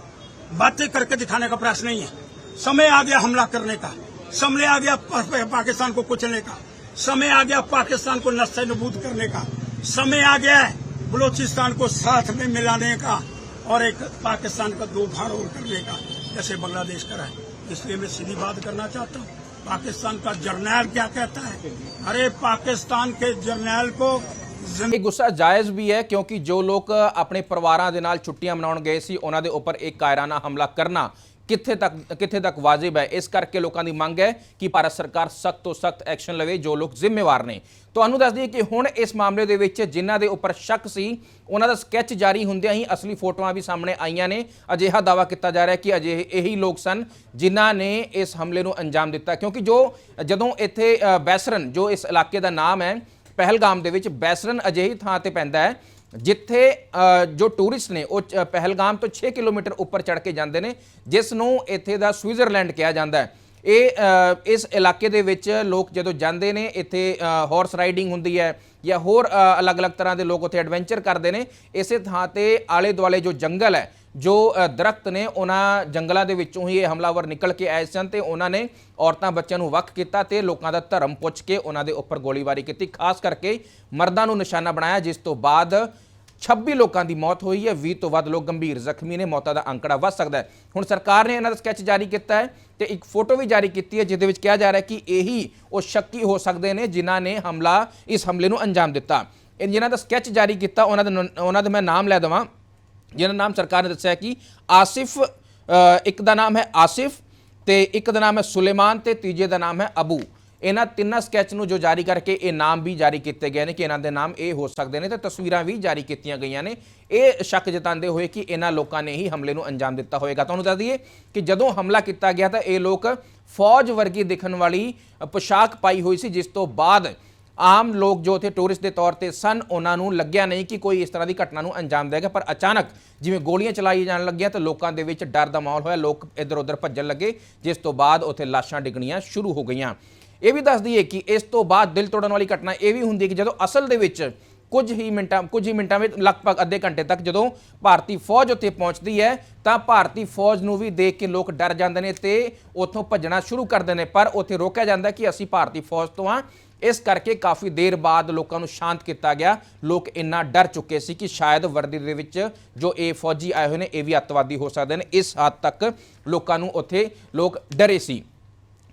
बातें करके दिखाने का प्रयास नहीं है। समय आ गया हमला करने का। समय आ गया पाकिस्तान को कुचलने का। समय आ गया पाकिस्तान को नस्ल नबूद करने का। समय आ गया है बलूचिस्तान को साथ में मिलाने का और एक पाकिस्तान का दो भाग और करने का जैसे बांग्लादेश करा है। इसलिए मैं सीधी बात करना चाहता हूँ पाकिस्तान का जर्नैल क्या कहता है अरे पाकिस्तान के जर्नैल को जिंदा ਇਹ ਗੁੱਸਾ ਜਾਇਜ਼ ਵੀ ਹੈ ਕਿਉਂਕਿ ਜੋ ਲੋਕ ਆਪਣੇ ਪਰਿਵਾਰਾਂ ਦੇ ਨਾਲ ਛੁੱਟੀਆਂ ਮਨਾਉਣ ਗਏ ਸੀ ਉਹਨਾਂ ਦੇ ਉੱਪਰ ਇੱਕ ਕਾਇਰਾਨਾ ਹਮਲਾ ਕਰਨਾ ਕਿੱਥੇ ਤੱਕ ਕਿੱਥੇ ਤੱਕ ਵਾਜਿਬ ਹੈ? ਇਸ ਕਰਕੇ ਲੋਕਾਂ ਦੀ ਮੰਗ ਹੈ ਕਿ ਭਾਰਤ ਸਰਕਾਰ ਸਖਤ ਤੋਂ ਸਖਤ ਐਕਸ਼ਨ ਲਵੇ, ਜੋ ਲੋਕ ਜ਼ਿੰਮੇਵਾਰ ਨੇ। ਤੁਹਾਨੂੰ ਦੱਸ ਦਈਏ ਕਿ ਹੁਣ ਇਸ ਮਾਮਲੇ ਦੇ ਵਿੱਚ ਜਿਨ੍ਹਾਂ ਦੇ ਉੱਪਰ ਸ਼ੱਕ ਸੀ, ਉਹਨਾਂ ਦਾ ਸਕੈਚ ਜਾਰੀ ਹੁੰਦਿਆਂ ਹੀ ਅਸਲੀ ਫੋਟੋਆਂ ਵੀ ਸਾਹਮਣੇ ਆਈਆਂ ਨੇ। ਅਜਿਹਾ ਦਾਵਾ ਕੀਤਾ ਜਾ ਰਿਹਾ ਕਿ ਅਜੇ ਇਹੀ ਲੋਕ ਸਨ ਜਿਨ੍ਹਾਂ ਨੇ ਇਸ ਹਮਲੇ ਨੂੰ ਅੰਜਾਮ ਦਿੱਤਾ, ਕਿਉਂਕਿ ਜੋ ਜਦੋਂ ਇੱਥੇ ਬੈਸਰਨ, ਜੋ ਇਸ ਇਲਾਕੇ ਦਾ ਨਾਮ ਹੈ, ਪਹਿਲਗਾਮ ਦੇ ਵਿੱਚ ਬੈਸਰਨ ਅਜਿਹੀ ਥਾਂ ਤੇ ਪੈਂਦਾ ਹੈ ਜਿੱਥੇ ਜੋ ਟੂਰਿਸਟ ਨੇ, ਉਹ ਚ- ਪਹਿਲਗਾਮ ਤੋਂ 6 ਕਿਲੋਮੀਟਰ ਉੱਪਰ ਚੜ ਕੇ ਜਾਂਦੇ ਨੇ, ਜਿਸ ਨੂੰ ਇੱਥੇ ਦਾ ਸਵਿਟਜ਼ਰਲੈਂਡ ਕਿਹਾ ਜਾਂਦਾ ਹੈ। ਇਹ ਇਸ ਇਲਾਕੇ ਦੇ ਵਿੱਚ ਲੋਕ ਜਦੋਂ ਜਾਂਦੇ ਨੇ, ਇੱਥੇ ਹਾਰਸ ਰਾਈਡਿੰਗ ਹੁੰਦੀ ਹੈ ਜਾਂ ਹੋਰ ਅਲੱਗ-ਅਲੱਗ ਤਰ੍ਹਾਂ ਦੇ ਲੋਕ ਉੱਥੇ ਐਡਵੈਂਚਰ ਕਰਦੇ ਨੇ, ਇਸੇ ਥਾਂ ਤੇ ਆਲੇ ਦੁਆਲੇ ਜੋ ਜੰਗਲ ਹੈ, ਜੋ ਦਰਖਤ ਨੇ, ਉਹਨਾਂ ਜੰਗਲਾਂ ਦੇ ਵਿੱਚੋਂ ਹੀ ਇਹ ਹਮਲਾਵਰ ਨਿਕਲ ਕੇ ਆਏ ਸਨ ਤੇ ਉਹਨਾਂ ਨੇ ਔਰਤਾਂ ਬੱਚਿਆਂ ਨੂੰ ਵੱਖ ਕੀਤਾ ਤੇ ਲੋਕਾਂ ਦਾ ਧਰਮ ਪੁੱਛ ਕੇ ਉਹਨਾਂ ਦੇ ਉੱਪਰ ਗੋਲੀਬਾਰੀ ਕੀਤੀ, ਖਾਸ ਕਰਕੇ ਮਰਦਾਂ ਨੂੰ ਨਿਸ਼ਾਨਾ ਬਣਾਇਆ, ਜਿਸ ਤੋਂ ਬਾਅਦ 26 ਲੋਕਾਂ ਦੀ ਮੌਤ ਹੋਈ ਹੈ 20 ਤੋਂ ਵੱਧ ਲੋਕ ਗੰਭੀਰ ਜ਼ਖਮੀ ਨੇ, ਮੌਤਾਂ ਦਾ ਅੰਕੜਾ ਵੱਧ ਸਕਦਾ ਹੈ। ਹੁਣ ਸਰਕਾਰ ਨੇ ਇਹਨਾਂ ਦਾ ਸਕੈਚ ਜਾਰੀ ਕੀਤਾ ਹੈ ਤੇ ਇੱਕ ਫੋਟੋ ਵੀ ਜਾਰੀ ਕੀਤੀ ਹੈ, ਜਿਹਦੇ ਵਿੱਚ ਕਿਹਾ ਜਾ ਰਿਹਾ ਹੈ ਕਿ ਇਹੀ ਉਹ ਸ਼ੱਕੀ ਹੋ ਸਕਦੇ ਨੇ ਜਿਨ੍ਹਾਂ ਨੇ ਹਮਲਾ ਇਸ ਹਮਲੇ ਨੂੰ ਅੰਜਾਮ ਦਿੱਤਾ। ਜਿਨ੍ਹਾਂ ਦਾ ਸਕੈਚ ਜਾਰੀ ਕੀਤਾ, ਉਹਨਾਂ ਦਾ ਨ- ਉਹਨਾਂ ਦਾ ਮੈਂ ਨਾਮ ਲੈ ਦਵਾਂ। ਜਿਹਨਾਂ ਦਾ ਨਾਮ ਸਰਕਾਰ ਨੇ ਦੱਸਿਆ ਕਿ ਆਸਿਫ ਇੱਕ ਦਾ ਨਾਮ ਹੈ ਆਸਿਫ ਤੇ ਇੱਕ ਦਾ ਨਾਮ ਹੈ ਸੁਲੇਮਾਨ ਤੇ ਤੀਜੇ ਦਾ ਨਾਮ ਹੈ ਅਬੂ। ਇਹਨਾਂ ਤਿੰਨਾਂ ਸਕੈਚ ਨੂੰ ਜੋ ਜਾਰੀ ਕਰਕੇ ਇਹ ਨਾਮ ਵੀ ਜਾਰੀ ਕੀਤੇ ਗਏ ਨੇ ਕਿ ਇਹਨਾਂ ਦੇ ਨਾਮ ਇਹ ਹੋ ਸਕਦੇ ਨੇ ਤੇ ਤਸਵੀਰਾਂ ਵੀ ਜਾਰੀ ਕੀਤੀਆਂ ਗਈਆਂ ਨੇ। ਇਹ ਸ਼ੱਕ ਜਤਾਉਂਦੇ ਹੋਏ ਕਿ ਇਹਨਾਂ ਲੋਕਾਂ ਨੇ ਹੀ ਹਮਲੇ ਨੂੰ ਅੰਜਾਮ ਦਿੱਤਾ ਹੋਵੇਗਾ। ਤੁਹਾਨੂੰ ਦੱਸ ਦਈਏ ਕਿ ਜਦੋਂ ਹਮਲਾ ਕੀਤਾ ਗਿਆ ਤਾਂ ਇਹ ਲੋਕ ਫੌਜ ਵਰਗੀ ਦਿਖਣ ਵਾਲੀ ਅ, ਪੋਸ਼ਾਕ ਪਾਈ ਹੋਈ ਸੀ ਜਿਸ ਤੋਂ ਬਾਅਦ ਆਮ ਲੋਕ ਜੋ ਉੱਥੇ ਟੂਰਿਸਟ ਦੇ ਤੌਰ ਤੇ ਸਨ ਉਹਨਾਂ ਨੂੰ ਲੱਗਿਆ ਨਹੀਂ ਕਿ ਕੋਈ ਇਸ ਤਰ੍ਹਾਂ ਦੀ ਘਟਨਾ ਨੂੰ ਅੰਜਾਮ ਦੇਗਾ। ਪਰ ਅਚਾਨਕ ਜਿਵੇਂ ਗੋਲੀਆਂ ਚਲਾਈ ਜਾਣ ਲੱਗੀਆਂ ਤਾਂ ਲੋਕਾਂ ਦੇ ਵਿੱਚ ਡਰ ਦਾ ਮਾਹੌਲ ਹੋਇਆ। ਲੋਕ ਇੱਧਰ ਉੱਧਰ ਭੱਜਣ ਲੱਗੇ ਜਿਸ ਤੋਂ ਬਾਅਦ ਉੱਥੇ ਲਾਸ਼ਾਂ ਡਿੱਗਣੀਆਂ ਸ਼ੁਰੂ ਹੋ ਗਈਆਂ। ਇਹ ਵੀ ਦੱਸ ਦਈਏ ਕਿ ਇਸ ਤੋਂ ਬਾਅਦ ਦਿਲ ਤੋੜਨ ਵਾਲੀ ਘਟਨਾ ਇਹ ਵੀ ਹੁੰਦੀ ਹੈ ਕਿ ਜਦੋਂ ਅਸਲ ਦੇ ਵਿੱਚ ਕੁਝ ਹੀ ਮਿੰਟਾਂ, ਕੁਝ ਹੀ ਮਿੰਟਾਂ ਵਿੱਚ ਲਗਭਗ ਅੱਧੇ ਘੰਟੇ ਤੱਕ ਜਦੋਂ ਭਾਰਤੀ ਫੌਜ ਉੱਥੇ ਪਹੁੰਚਦੀ ਹੈ, ਤਾਂ ਭਾਰਤੀ ਫੌਜ ਨੂੰ ਵੀ ਦੇਖ ਕੇ ਲੋਕ ਡਰ ਜਾਂਦੇ ਨੇ ਤੇ ਉੱਥੋਂ ਭੱਜਣਾ ਸ਼ੁਰੂ ਕਰਦੇ ਨੇ। ਪਰ ਉੱਥੇ ਰੋਕਿਆ ਜਾਂਦਾ ਕਿ ਅਸੀਂ ਭਾਰਤੀ ਫੌਜ ਤੋਂ ਹਾਂ। ਇਸ ਕਰਕੇ ਕਾਫੀ ਦੇਰ ਬਾਅਦ ਲੋਕਾਂ ਨੂੰ ਸ਼ਾਂਤ ਕੀਤਾ ਗਿਆ। ਲੋਕ ਇੰਨਾ ਡਰ ਚੁੱਕੇ ਸੀ ਕਿ ਸ਼ਾਇਦ ਵਰਦੀ ਦੇ ਵਿੱਚ ਜੋ ਇਹ ਫੌਜੀ ਆਏ ਹੋਏ ਨੇ, ਇਹ ਵੀ ਅੱਤਵਾਦੀ ਹੋ ਸਕਦੇ ਨੇ। ਇਸ ਹੱਦ ਤੱਕ ਲੋਕਾਂ ਨੂੰ ਉੱਥੇ ਲੋਕ ਡਰੇ ਸੀ।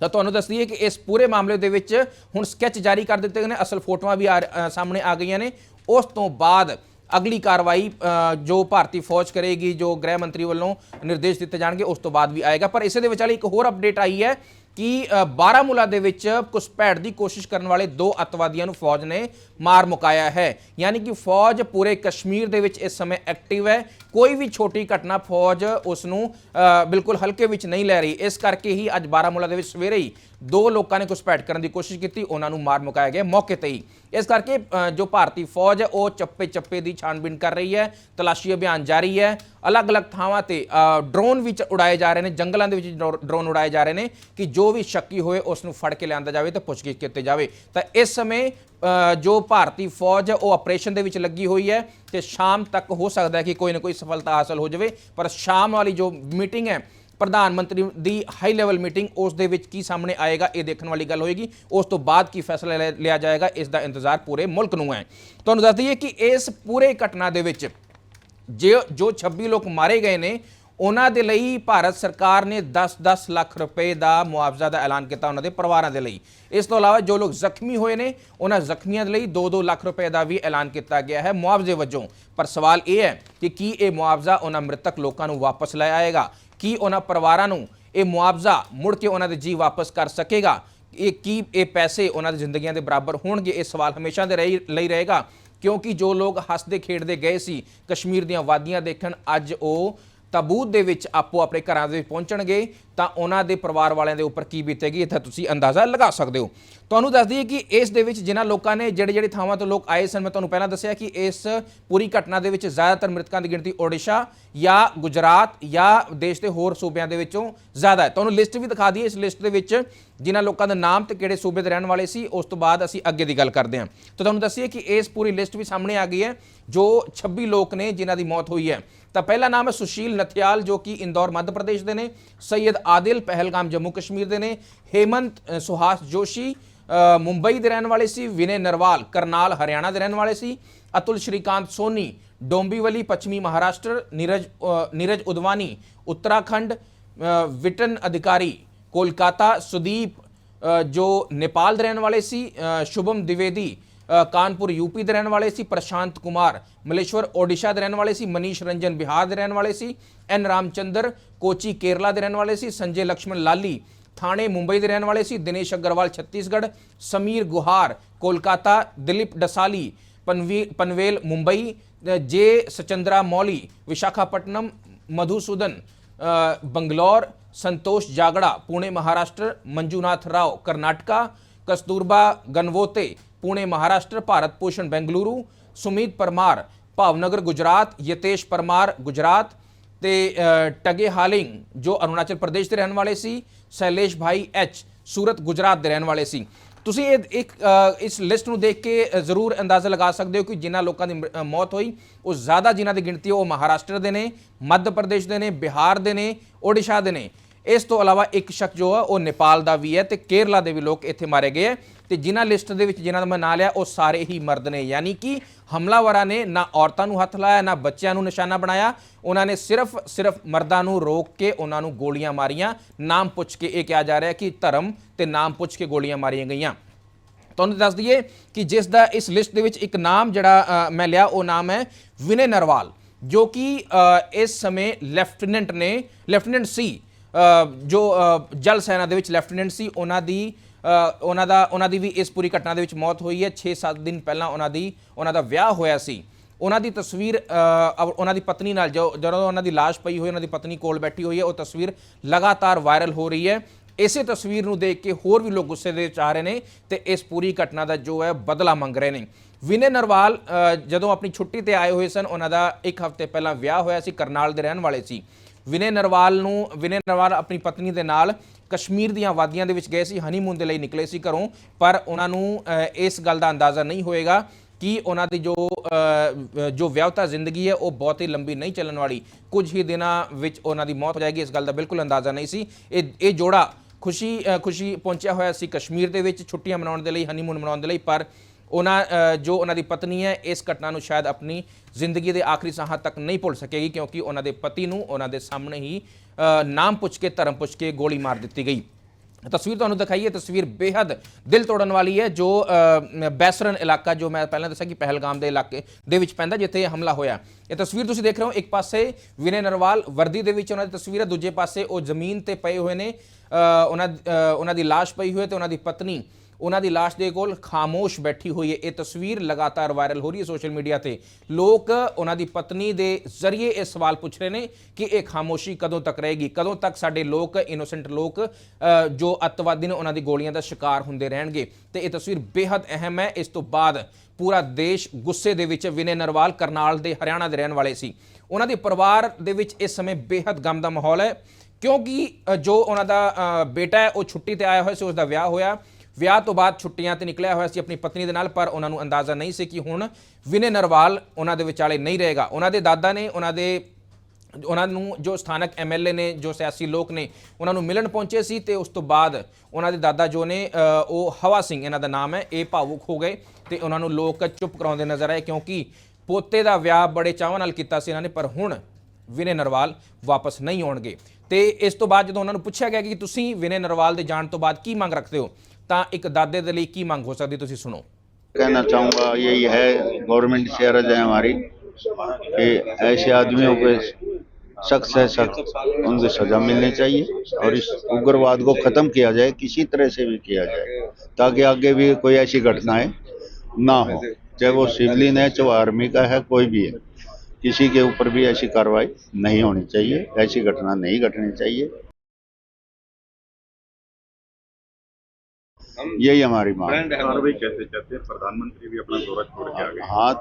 ਤਾਂ ਤੁਹਾਨੂੰ ਦੱਸ ਦਈਏ ਕਿ ਇਸ ਪੂਰੇ ਮਾਮਲੇ ਦੇ ਵਿੱਚ ਹੁਣ ਸਕੈਚ ਜਾਰੀ ਕਰ ਦਿੱਤੇ ਗਏ ਨੇ, ਅਸਲ ਫੋਟੋਆਂ ਵੀ ਆ- ਸਾਹਮਣੇ ਆ ਗਈਆਂ ਨੇ। ਉਸ ਤੋਂ ਬਾਅਦ ਅਗਲੀ ਕਾਰਵਾਈ ਜੋ ਭਾਰਤੀ ਫੌਜ ਕਰੇਗੀ, ਜੋ ਗ੍ਰਹਿ ਮੰਤਰੀ ਵੱਲੋਂ ਨਿਰਦੇਸ਼ ਦਿੱਤੇ ਜਾਣਗੇ, ਉਸ ਤੋਂ ਬਾਅਦ ਵੀ ਆਏਗਾ। ਪਰ ਇਸੇ ਦੇ ਵਿਚਾਲੇ ਇੱਕ ਹੋਰ ਅਪਡੇਟ ਆਈ ਹੈ ਕਿ ਬਾਰਾਮੂਲਾ ਦੇ ਵਿੱਚ ਘੁਸਪੈਠ ਦੀ ਕੋਸ਼ਿਸ਼ ਕਰਨ ਵਾਲੇ ਦੋ ਅੱਤਵਾਦੀਆਂ ਨੂੰ ਫੌਜ ਨੇ ਮਾਰ ਮੁਕਾਇਆ ਹੈ। ਯਾਨੀ ਕਿ ਫੌਜ ਪੂਰੇ ਕਸ਼ਮੀਰ ਦੇ ਵਿੱਚ ਇਸ ਸਮੇਂ ਐਕਟਿਵ ਹੈ। ਕੋਈ ਵੀ ਛੋਟੀ ਘਟਨਾ ਫੌਜ ਉਸ ਨੂੰ ਬਿਲਕੁਲ ਹਲਕੇ ਵਿੱਚ ਨਹੀਂ ਲੈ ਰਹੀ। ਇਸ ਕਰਕੇ ਹੀ ਅੱਜ ਬਾਰਾਮੂਲਾ ਦੇ ਵਿੱਚ ਸਵੇਰੇ ਹੀ ਦੋ ਲੋਕਾਂ ਨੇ ਘੁਸਪੈਠ ਕਰਨ ਦੀ ਕੋਸ਼ਿਸ਼ ਕੀਤੀ। ਉਹਨਾਂ ਨੂੰ ਮਾਰ ਮੁਕਾਇਆ ਗਿਆ ਮੌਕੇ ਤੇ ਹੀ। ਇਸ ਕਰਕੇ ਜੋ ਭਾਰਤੀ ਫੌਜ ਹੈ, ਉਹ ਚੱਪੇ ਚੱਪੇ ਦੀ ਛਾਣਬੀਣ ਕਰ ਰਹੀ ਹੈ। ਤਲਾਸ਼ੀ ਅਭਿਆਨ ਜਾਰੀ ਹੈ। ਅਲੱਗ-ਅਲੱਗ ਥਾਵਾਂ ਤੇ ਡਰੋਨ ਵਿੱਚ ਉਡਾਏ ਜਾ ਰਹੇ ਨੇ। ਜੰਗਲਾਂ ਦੇ ਵਿੱਚ ਡਰੋ- ਡਰੋਨ ਉਡਾਏ ਜਾ ਰਹੇ ਨੇ ਕਿ ਜੋ ਵੀ ਸ਼ੱਕੀ ਹੋਏ ਉਸ ਨੂੰ ਫੜ ਕੇ ਲਿਆਂਦਾ ਜਾਵੇ ਤੇ ਪੁੱਛਗਿੱਛ ਕੀਤੀ ਜਾਵੇ। ਤਾਂ ਇਸ ਸਮੇਂ ਜੋ ਭਾਰਤੀ ਫੌਜ ਹੈ, ਉਹ ਆਪਰੇਸ਼ਨ ਦੇ ਵਿੱਚ ਲੱਗੀ ਹੋਈ ਹੈ ਤੇ ਸ਼ਾਮ ਤੱਕ ਹੋ ਸਕਦਾ ਹੈ ਕਿ ਕੋਈ ਨਾ ਕੋਈ ਸਫਲਤਾ ਹਾਸਲ ਹੋ ਜਾਵੇ। ਪਰ ਸ਼ਾਮ ਵਾਲੀ ਜੋ ਮੀਟਿੰਗ ਹੈ, ਪ੍ਰਧਾਨ ਮੰਤਰੀ ਦੀ ਹਾਈ ਲੈਵਲ ਮੀਟਿੰਗ, ਉਸ ਦੇ ਵਿੱਚ ਕੀ ਸਾਹਮਣੇ ਆਏਗਾ, ਇਹ ਦੇਖਣ ਵਾਲੀ ਗੱਲ ਹੋਏਗੀ। ਉਸ ਤੋਂ ਬਾਅਦ ਕੀ ਫੈਸਲਾ ਲਿਆ- ਲਿਆ ਜਾਏਗਾ, ਇਸ ਦਾ ਇੰਤਜ਼ਾਰ ਪੂਰੇ ਮੁਲਕ ਨੂੰ ਹੈ। ਤੁਹਾਨੂੰ ਦੱਸ ਦਈਏ ਕਿ ਇਸ ਪੂਰੇ ਘਟਨਾ ਦੇ ਵਿੱਚ ਜੇ ਜੋ 26 ਲੋਕ ਮਾਰੇ ਗਏ ਨੇ ਉਹਨਾਂ ਦੇ ਲਈ ਭਾਰਤ ਸਰਕਾਰ ਨੇ 10-10 ਲੱਖ ਰੁਪਏ ਦਾ ਮੁਆਵਜ਼ਾ ਦਾ ਐਲਾਨ ਕੀਤਾ ਉਹਨਾਂ ਦੇ ਪਰਿਵਾਰਾਂ ਦੇ ਲਈ। ਇਸ ਤੋਂ ਇਲਾਵਾ ਜੋ ਲੋਕ ਜ਼ਖਮੀ ਹੋਏ ਨੇ, ਉਹਨਾਂ ਜ਼ਖਮੀਆਂ ਦੇ ਲਈ 2-2 ਲੱਖ ਰੁਪਏ ਦਾ ਵੀ ਐਲਾਨ ਕੀਤਾ ਗਿਆ ਹੈ ਮੁਆਵਜ਼ੇ ਵਜੋਂ। ਪਰ ਸਵਾਲ ਇਹ ਹੈ ਕਿ ਕੀ ਇਹ ਮੁਆਵਜ਼ਾ ਉਹਨਾਂ ਮ੍ਰਿਤਕ ਲੋਕਾਂ ਨੂੰ ਵਾਪਸ ਲੈ ਆਏਗਾ? ਕੀ ਉਹਨਾਂ ਪਰਿਵਾਰਾਂ ਨੂੰ ਇਹ ਮੁਆਵਜ਼ਾ ਮੁੜ ਕੇ ਉਹਨਾਂ ਦੇ ਜੀ ਵਾਪਸ ਕਰ ਸਕੇਗਾ? ਇਹ ਕੀ ਇਹ ਪੈਸੇ ਉਹਨਾਂ ਦੀ ਜ਼ਿੰਦਗੀਆਂ ਦੇ ਬਰਾਬਰ ਹੋਣਗੇ? ਇਹ ਸਵਾਲ ਹਮੇਸ਼ਾ ਦੇ ਰਹੀ- ਲਈ ਰਹੇਗਾ। ਕਿਉਂਕਿ ਜੋ ਲੋਕ ਹੱਸਦੇ ਖੇਡਦੇ ਗਏ ਸੀ, ਕਸ਼ਮੀਰ ਦੀਆਂ ਵਾਦੀਆਂ ਦੇਖਣ, ਅੱਜ ਉਹ ਤਾਬੂਤ ਦੇ ਵਿੱਚ ਆਪੋ ਆਪਣੇ ਘਰਾਂ ਦੇ ਵਿੱਚ ਪਹੁੰਚਣਗੇ, ਤਾਂ ਉਹਨਾਂ ਦੇ ਪਰਿਵਾਰ ਵਾਲਿਆਂ ਦੇ ਉੱਪਰ ਕੀ ਬੀਤੇਗੀ, ਇੱਥੇ ਤੁਸੀਂ ਅੰਦਾਜ਼ਾ ਲਗਾ ਸਕਦੇ ਹੋ। ਤੁਹਾਨੂੰ ਦੱਸ ਦਈਏ ਕਿ ਇਸ ਦੇ ਵਿੱਚ ਜਿਨ੍ਹਾਂ ਲੋਕਾਂ ਨੇ ਜਿਹੜੇ ਜਿਹੜੇ ਥਾਵਾਂ ਤੋਂ ਲੋਕ ਆਏ ਸਨ, ਮੈਂ ਤੁਹਾਨੂੰ ਪਹਿਲਾਂ ਦੱਸਿਆ ਕਿ ਇਸ ਪੂਰੀ ਘਟਨਾ ਦੇ ਵਿੱਚ ਜ਼ਿਆਦਾਤਰ ਮ੍ਰਿਤਕਾਂ ਦੀ ਗਿਣਤੀ ਓਡੀਸ਼ਾ ਜਾਂ ਗੁਜਰਾਤ ਜਾਂ ਦੇਸ਼ ਦੇ ਹੋਰ ਸੂਬਿਆਂ ਦੇ ਵਿੱਚੋਂ ਜ਼ਿਆਦਾ ਹੈ। ਤੁਹਾਨੂੰ ਲਿਸਟ ਵੀ ਦਿਖਾ ਦਈਏ, ਇਸ ਲਿਸਟ ਦੇ ਵਿੱਚ ਜਿਨ੍ਹਾਂ ਲੋਕਾਂ ਦਾ ਨਾਮ ਤੇ ਕਿਹੜੇ ਸੂਬੇ ਦੇ ਰਹਿਣ ਵਾਲੇ ਸੀ, ਉਸ ਤੋਂ ਬਾਅਦ ਅਸੀਂ ਅੱਗੇ ਦੀ ਗੱਲ ਕਰਦੇ ਹਾਂ। ਤਾਂ ਤੁਹਾਨੂੰ ਦੱਸੀਏ ਕਿ ਇਸ ਪੂਰੀ ਲਿਸਟ ਵੀ ਸਾਹਮਣੇ ਆ ਗਈ ਹੈ, ਜੋ 26 ਲੋਕ ਨੇ ਜਿਨ੍ਹਾਂ ਦੀ ਮੌਤ ਹੋਈ ਹੈ। ਤਾਂ ਪਹਿਲਾ ਨਾਮ ਹੈ ਸੁਸ਼ੀਲ ਨਥਿਆਲ ਜੋ ਕਿ ਇੰਦੌਰ ਮੱਧ ਪ੍ਰਦੇਸ਼ ਦੇ ਨੇ। ਸੈਯਦ ਆਦਿਲ ਪਹਿਲਗਾਮ ਜੰਮੂ ਕਸ਼ਮੀਰ ਦੇ ਨੇ। ਹੇਮੰਤ ਸੁਹਾਸ ਜੋਸ਼ੀ ਮੁੰਬਈ ਦੇ ਰਹਿਣ ਵਾਲੇ ਸੀ। ਵਿਨੇ ਨਰਵਾਲ ਕਰਨਾਲ ਹਰਿਆਣਾ ਦੇ ਰਹਿਣ ਵਾਲੇ ਸੀ। ਅਤੁਲ ਸ਼੍ਰੀਕਾਂਤ ਸੋਨੀ ਡੋਂਬੀਵਲੀ ਪੱਛਮੀ ਮਹਾਰਾਸ਼ਟਰ ਨੀਰਜ ਨੀਰਜ ਉਦਵਾਨੀ ਉੱਤਰਾਖੰਡ ਵਿਟਨ ਅਧਿਕਾਰੀ ਕੋਲਕਾਤਾ ਸੁਦੀਪ ਜੋ ਨੇਪਾਲ ਦੇ ਰਹਿਣ ਵਾਲੇ ਸੀ। ਅ, ਸ਼ੁਭਮ ਦਿਵੇਦੀ कानपुर, यूपी के रहने वाले से प्रशांत कुमार, मलेश्वर, ओडिशा के रहने वाले से मनीष रंजन, बिहार के रहने वाले से एन रामचंद्र, कोची, केरला के रहने वाले से संजय लक्ष्मण लाली, थाने मुंबई के रहने वाले से दिनेश अग्रवाल, छत्तीसगढ़, समीर गुहार, कोलकाता, दिलीप डसाली, पनवी, पनवेल, मुंबई जे सचंद्रा मौली, विशाखापट्टनम, मधुसूदन बंगलौर, संतोष जागड़ा, पुणे महाराष्ट्र, मंजूनाथ राव, कर्नाटका, कस्तूरबा गनवोते ਕਸਤੂਰਬਾ ਗਨਵੋਤੇ ਪੁणे ਮਹਾਰਾਸ਼ਟਰ ਭਾਰਤ ਭੂਸ਼ਣ ਬੈਂਗਲੁਰੂ ਸੁਮੀਤ ਪਰਮਾਰ ਭਾਵਨਗਰ ਗੁਜਰਾਤ ਯਤੇਸ਼ ਪਰਮਾਰ ਗੁਜਰਾਤ ਤੇ ਅ, ਟਗੇ ਹਾਲਿੰਗ ਜੋ ਅਰੁਣਾਚਲ ਪ੍ਰਦੇਸ਼ ਦੇ ਰਹਿਣ ਵਾਲੇ ਸੀ ਸ਼ੈਲੇਸ਼ ਭਾਈ ਐਚ ਸੂਰਤ ਗੁਜਰਾਤ ਦੇ ਰਹਿਣ ਵਾਲੇ ਸੀ। ਤੁਸੀਂ ਇਹ ਇੱਕ ਇਸ ਲਿਸਟ ਨੂੰ ਦੇਖ ਕੇ ਜ਼ਰੂਰ ਅੰਦਾਜ਼ਾ ਲਗਾ ਸਕਦੇ ਹੋ ਕਿ ਜਿਨ੍ਹਾਂ ਲੋਕਾਂ ਦੀ ਮ੍ਰਿ- ਮੌਤ ਹੋਈ ਉਹ ਜ਼ਿਆਦਾ ਜਿਨ੍ਹਾਂ ਦੀ ਗਿਣਤੀ ਉਹ ਮਹਾਰਾਸ਼ਟਰ ਦੇ ਨੇ ਮੱਧ ਪ੍ਰਦੇਸ਼ ਦੇ ਨੇ ਬਿਹਾਰ ਦੇ ਨੇ ਓਡੀਸ਼ਾ ਦੇ ਨੇ। ਇਸ ਤੋਂ ਇਲਾਵਾ ਇੱਕ ਸ਼ਖਸ ਜੋ ਹੈ ਉਹ ਨੇਪਾਲ ਦਾ ਵੀ ਹੈ ਤੇ ਕੇਰਲਾ ਦੇ ਵੀ ਲੋਕ ਇੱਥੇ ਮਾਰੇ ਗਏ ਹੈ ਤੇ ਜਿਨ੍ਹਾਂ ਲਿਸਟ ਦੇ ਵਿੱਚ ਜਿਨ੍ਹਾਂ ਦਾ ਮੈਂ ਨਾਂ ਲਿਆ, ਉਹ ਸਾਰੇ ਹੀ ਮਰਦ ਨੇ। ਯਾਨੀ ਕਿ ਹਮਲਾਵਰਾਂ ਨੇ ਨਾ ਔਰਤਾਂ ਨੂੰ ਹੱਥ ਲਾਇਆ, ਨਾ ਬੱਚਿਆਂ ਨੂੰ ਨਿਸ਼ਾਨਾ ਬਣਾਇਆ। ਉਹਨਾਂ ਨੇ ਸਿਰਫ ਸਿਰਫ ਮਰਦਾਂ ਨੂੰ ਰੋਕ ਕੇ ਉਹਨਾਂ ਨੂੰ ਗੋਲੀਆਂ ਮਾਰੀਆਂ। ਨਾਮ ਪੁੱਛ ਕੇ ਇਹ ਕਿਹਾ ਜਾ ਰਿਹਾ ਕਿ ਧਰਮ ਤੇ ਨਾਮ ਪੁੱਛ ਕੇ ਗੋਲੀਆਂ ਮਾਰੀਆਂ ਗਈਆਂ। ਤੁਹਾਨੂੰ ਦੱਸ ਦਈਏ ਕਿ ਜਿਸ ਦਾ ਇਸ ਲਿਸਟ ਦੇ ਵਿੱਚ ਇੱਕ ਨਾਮ ਜਿਹੜਾ ਮੈਂ ਲਿਆ, ਉਹ ਨਾਮ ਹੈ ਵਿਨੇ ਨਰਵਾਲ, ਜੋ ਕਿ ਇਸ ਸਮੇਂ ਲੈਫਟੀਨੈਂਟ ਨੇ, ਲੈਫਟੀਨੈਂਟ ਸੀ। ਜੋ ਜਲ ਸੈਨਾ ਦੇ ਵਿੱਚ ਲੈਫਟੀਨੈਂਟ ਸੀ, ਉਹਨਾਂ ਦੀ ਉਹਨਾਂ ਦਾ, ਉਹਨਾਂ ਦੀ ਵੀ ਇਸ ਪੂਰੀ ਘਟਨਾ ਦੇ ਵਿੱਚ ਮੌਤ ਹੋਈ ਹੈ। 6-7 ਦਿਨ ਪਹਿਲਾਂ ਉਹਨਾਂ ਦੀ, ਉਹਨਾਂ ਦਾ ਵਿਆਹ ਹੋਇਆ ਸੀ। ਉਹਨਾਂ ਦੀ ਤਸਵੀਰ ਉਹਨਾਂ ਦੀ ਪਤਨੀ ਨਾਲ ਜੋ, ਜਦੋਂ ਉਹਨਾਂ ਦੀ ਲਾਸ਼ ਪਈ ਹੋਈ, ਉਹਨਾਂ ਦੀ ਪਤਨੀ ਕੋਲ ਬੈਠੀ ਹੋਈ ਹੈ, ਉਹ ਤਸਵੀਰ ਲਗਾਤਾਰ ਵਾਇਰਲ ਹੋ ਰਹੀ ਹੈ। ਇਸੇ ਤਸਵੀਰ ਨੂੰ ਦੇਖ ਕੇ ਹੋਰ ਵੀ ਲੋਕ ਗੁੱਸੇ ਦੇ ਵਿੱਚ ਆ ਰਹੇ ਨੇ ਤੇ ਇਸ ਪੂਰੀ ਘਟਨਾ ਦਾ ਜੋ ਹੈ, ਬਦਲਾ ਮੰਗ ਰਹੇ ਨੇ। ਵਿਨੇ ਨਰਵਾਲ ਜਦੋਂ ਆਪਣੀ ਛੁੱਟੀ ਤੇ ਆਏ ਹੋਏ ਸਨ, ਉਹਨਾਂ ਦਾ ਇੱਕ ਹਫ਼ਤੇ ਪਹਿਲਾਂ ਵਿਆਹ ਹੋਇਆ ਸੀ, ਕਰਨਾਲ ਦੇ ਰਹਿਣ ਵਾਲੇ ਸੀ। ਵਿਨੇ ਨਰਵਾਲ ਨੂੰ, ਵਿਨੇ ਨਰਵਾਲ ਆਪਣੀ ਪਤਨੀ ਦੇ ਨਾਲ ਕਸ਼ਮੀਰ ਦੀਆਂ ਵਾਦੀਆਂ ਦੇ ਵਿੱਚ ਗਏ ਸੀ ਹਨੀਮੂਨ ਦੇ ਲਈ ਨਿਕਲੇ ਸੀ ਘਰੋਂ, ਪਰ ਉਹਨਾਂ ਨੂੰ ਇਸ ਗੱਲ ਦਾ ਅੰਦਾਜ਼ਾ ਨਹੀਂ ਹੋਏਗਾ ਕਿ ਉਹਨਾਂ ਦੀ ਜੋ ਜੋ ਵਿਆਹਤਾ ਜ਼ਿੰਦਗੀ ਹੈ, ਉਹ ਬਹੁਤ ਹੀ ਲੰਬੀ ਨਹੀਂ ਚੱਲਣ ਵਾਲੀ। ਕੁਝ ਹੀ ਦਿਨਾਂ ਵਿੱਚ ਉਹਨਾਂ ਦੀ ਮੌਤ ਹੋ ਜਾਏਗੀ, ਇਸ ਗੱਲ ਦਾ ਬਿਲਕੁਲ ਅੰਦਾਜ਼ਾ ਨਹੀਂ ਸੀ। ਇਹ ਇਹ ਜੋੜਾ ਖੁਸ਼ੀ ਖੁਸ਼ੀ ਪਹੁੰਚਿਆ ਹੋਇਆ ਸੀ ਕਸ਼ਮੀਰ ਦੇ ਵਿੱਚ, ਛੁੱਟੀਆਂ ਮਨਾਉਣ ਦੇ ਲਈ ਹਨੀਮੂਨ ਮਨਾਉਣ ਦੇ ਲਈ, ਪਰ ਉਹਨਾਂ ਜੋ ਉਹਨਾਂ ਦੀ ਪਤਨੀ ਹੈ, ਇਸ ਘਟਨਾ ਨੂੰ ਸ਼ਾਇਦ ਆਪਣੀ ਜ਼ਿੰਦਗੀ ਦੇ ਆਖਰੀ ਸਾਹਾਂ ਤੱਕ ਨਹੀਂ ਭੁੱਲ ਸਕੇਗੀ, ਕਿਉਂਕਿ ਉਹਨਾਂ ਦੇ ਪਤੀ ਨੂੰ ਉਹਨਾਂ ਦੇ ਸਾਹਮਣੇ ਹੀ ਨਾਮ ਪੁੱਛ ਕੇ, ਧਰਮ ਪੁੱਛ ਕੇ ਗੋਲੀ ਮਾਰ ਦਿੱਤੀ ਗਈ। ਤਸਵੀਰ ਤੁਹਾਨੂੰ ਦਿਖਾਈ ਹੈ ਤਸਵੀਰ ਬੇहद ਦਿਲ ਤੋੜਨ ਵਾਲੀ ਹੈ, ਜੋ ਬੈਸਰਨ ਇਲਾਕਾ, ਜੋ ਮੈਂ ਪਹਿਲਾਂ ਦੱਸਿਆ ਕਿ ਪਹਿਲਗਾਮ ਦੇ ਇਲਾਕੇ ਦੇ ਵਿੱਚ ਪੈਂਦਾ, ਜਿੱਥੇ ਇਹ ਹਮਲਾ ਹੋਇਆ। ਇਹ ਤਸਵੀਰ ਤੁਸੀਂ ਦੇਖ ਰਹੇ ਹੋ, ਇੱਕ ਪਾਸੇ ਵਿਨੇ ਨਰਵਾਲ ਵਰਦੀ ਦੇ ਵਿੱਚ ਉਹਨਾਂ ਦੀ ਤਸਵੀਰ ਹੈ, ਦੂਜੇ ਪਾਸੇ ਉਹ ਜ਼ਮੀਨ ਤੇ ਪਏ ਹੋਏ ਨੇ ਉਹਨਾਂ ਉਹਨਾਂ ਦੀ ਲਾਸ਼ ਪਈ ਹੋਈ ਹੈ ਤੇ ਉਹਨਾਂ ਦੀ ਪਤਨੀ ਉਹਨਾਂ ਦੀ লাশ ਦੇ ਕੋਲ ਖਾਮੋਸ਼ ਬੈਠੀ ਹੋਈ ਹੈ। ਇਹ ਤਸਵੀਰ ਲਗਾਤਾਰ ਵਾਇਰਲ ਹੋ ਰਹੀ ਹੈ ਸੋਸ਼ਲ ਮੀਡੀਆ ਤੇ। ਲੋਕ ਉਹਨਾਂ ਦੀ ਪਤਨੀ ਦੇ ਜ਼ਰੀਏ ਇਹ ਸਵਾਲ ਪੁੱਛ ਰਹੇ ਨੇ ਕਿ ਇਹ ਖਾਮੋਸ਼ੀ ਕਦੋਂ ਤੱਕ ਰਹੇਗੀ? ਕਦੋਂ ਤੱਕ ਸਾਡੇ ਲੋਕ ਇਨੋਸੈਂਟ ਲੋਕ ਜੋ ਅੱਤਵਾਦੀ ਨੇ ਉਹਨਾਂ ਦੀ ਗੋਲੀਆਂ ਦਾ ਸ਼ਿਕਾਰ ਹੁੰਦੇ ਰਹਿਣਗੇ? ਤੇ ਇਹ ਤਸਵੀਰ ਬੇਹੱਦ ਅਹਿਮ ਹੈ। ਇਸ ਤੋਂ ਬਾਅਦ ਪੂਰਾ ਦੇਸ਼ ਗੁੱਸੇ ਦੇ ਵਿੱਚ ਵਿਨੇ ਨਰਵਾਲ ਕਰਨਾਲ ਦੇ ਹਰਿਆਣਾ ਦੇ ਰਹਿਣ ਵਾਲੇ ਸੀ। ਉਹਨਾਂ ਦੇ ਪਰਿਵਾਰ ਦੇ ਵਿੱਚ ਇਸ ਸਮੇਂ ਬੇਹੱਦ ਗਮ ਦਾ ਮਾਹੌਲ ਹੈ। ਕਿਉਂਕਿ ਜੋ ਉਹਨਾਂ ਦਾ ਬੇਟਾ ਹੈ, ਉਹ ਛੁੱਟੀ ਤੇ ਆਇਆ ਹੋਇਆ ਸੀ ਉਸ ਦਾ ਵਿਆਹ ਹੋਇਆ। ਵਿਆਹ ਤੋਂ ਬਾਅਦ ਛੁੱਟੀਆਂ ਤੇ ਨਿਕਲਿਆ ਹੋਇਆ ਸੀ ਆਪਣੀ ਪਤਨੀ ਦੇ ਨਾਲ, ਪਰ ਉਹਨਾਂ ਨੂੰ ਅੰਦਾਜ਼ਾ ਨਹੀਂ ਸੀ ਕਿ ਹੁਣ ਵਿਨੇ ਨਰਵਾਲ ਉਹਨਾਂ ਦੇ ਵਿਚਾਲੇ ਨਹੀਂ ਰਹੇਗਾ। ਉਹਨਾਂ ਦੇ ਦਾਦਾ ਨੇ, ਉਹਨਾਂ ਦੇ, ਉਹਨਾਂ ਨੂੰ ਜੋ ਸਥਾਨਕ ਐਮਐਲਏ ਨੇ, ਜੋ ਸਿਆਸੀ ਲੋਕ ਨੇ, ਉਹਨਾਂ ਨੂੰ ਮਿਲਣ ਪਹੁੰਚੇ ਸੀ ਤੇ ਉਸ ਤੋਂ ਬਾਅਦ ਉਹਨਾਂ ਦੇ ਦਾਦਾ ਜੋ ਨੇ ਉਹ ਹਵਾ ਸਿੰਘ ਇਹਨਾਂ ਦਾ ਨਾਮ ਹੈ, ਇਹ ਭਾਵੁਕ ਹੋ ਗਏ ਤੇ ਉਹਨਾਂ ਨੂੰ ਲੋਕ ਚੁੱਪ ਕਰਾਉਂਦੇ ਨਜ਼ਰ ਆਏ ਕਿਉਂਕਿ ਪੋਤੇ ਦਾ ਵਿਆਹ ਬੜੇ ਚਾਵਾਂ ਨਾਲ ਕੀਤਾ ਸੀ ਇਹਨਾਂ ਨੇ, ਪਰ ਹੁਣ ਵਿਨੇ ਨਰਵਾਲ ਵਾਪਸ ਨਹੀਂ ਆਉਣਗੇ। ਤੇ ਇਸ ਤੋਂ ਬਾਅਦ ਜਦੋਂ ਉਹਨਾਂ ਨੂੰ ਪੁੱਛਿਆ ਗਿਆ ਕਿ ਤੁਸੀਂ ਵਿਨੇ ਨਰਵਾਲ ਦੇ ਜਾਣ ਤੋਂ ਬਾਅਦ ਕੀ ਮੰਗ ਰੱਖਦੇ ਹੋ ਤਾਂ ਇੱਕ ਦਾਦੇ ਦੇ ਲਈ ਕੀ ਮੰਗ ਹੋ ਸਕਦੀ ਤੁਸੀਂ ਸੁਣੋ कहना चाहूँगा यही है गवर्नमेंट से अर्ज है हमारी कि ऐसे आदमियों पे सख्त से सख्त उनको सजा मिलनी चाहिए और इस उग्रवाद को ख़त्म किया जाए किसी तरह से भी किया जाए ताकि आगे भी कोई ऐसी घटनाएं ना हो चाहे वो सिविलियन है चाहे आर्मी का है कोई भी है किसी के ऊपर भी ऐसी कार्रवाई नहीं होनी चाहिए ऐसी घटना नहीं घटनी चाहिए यही हमारी मांग है। कैसे चाहते हैं? प्रधानमंत्री भी अपना दौरा छोड़ के आ गए। हाँ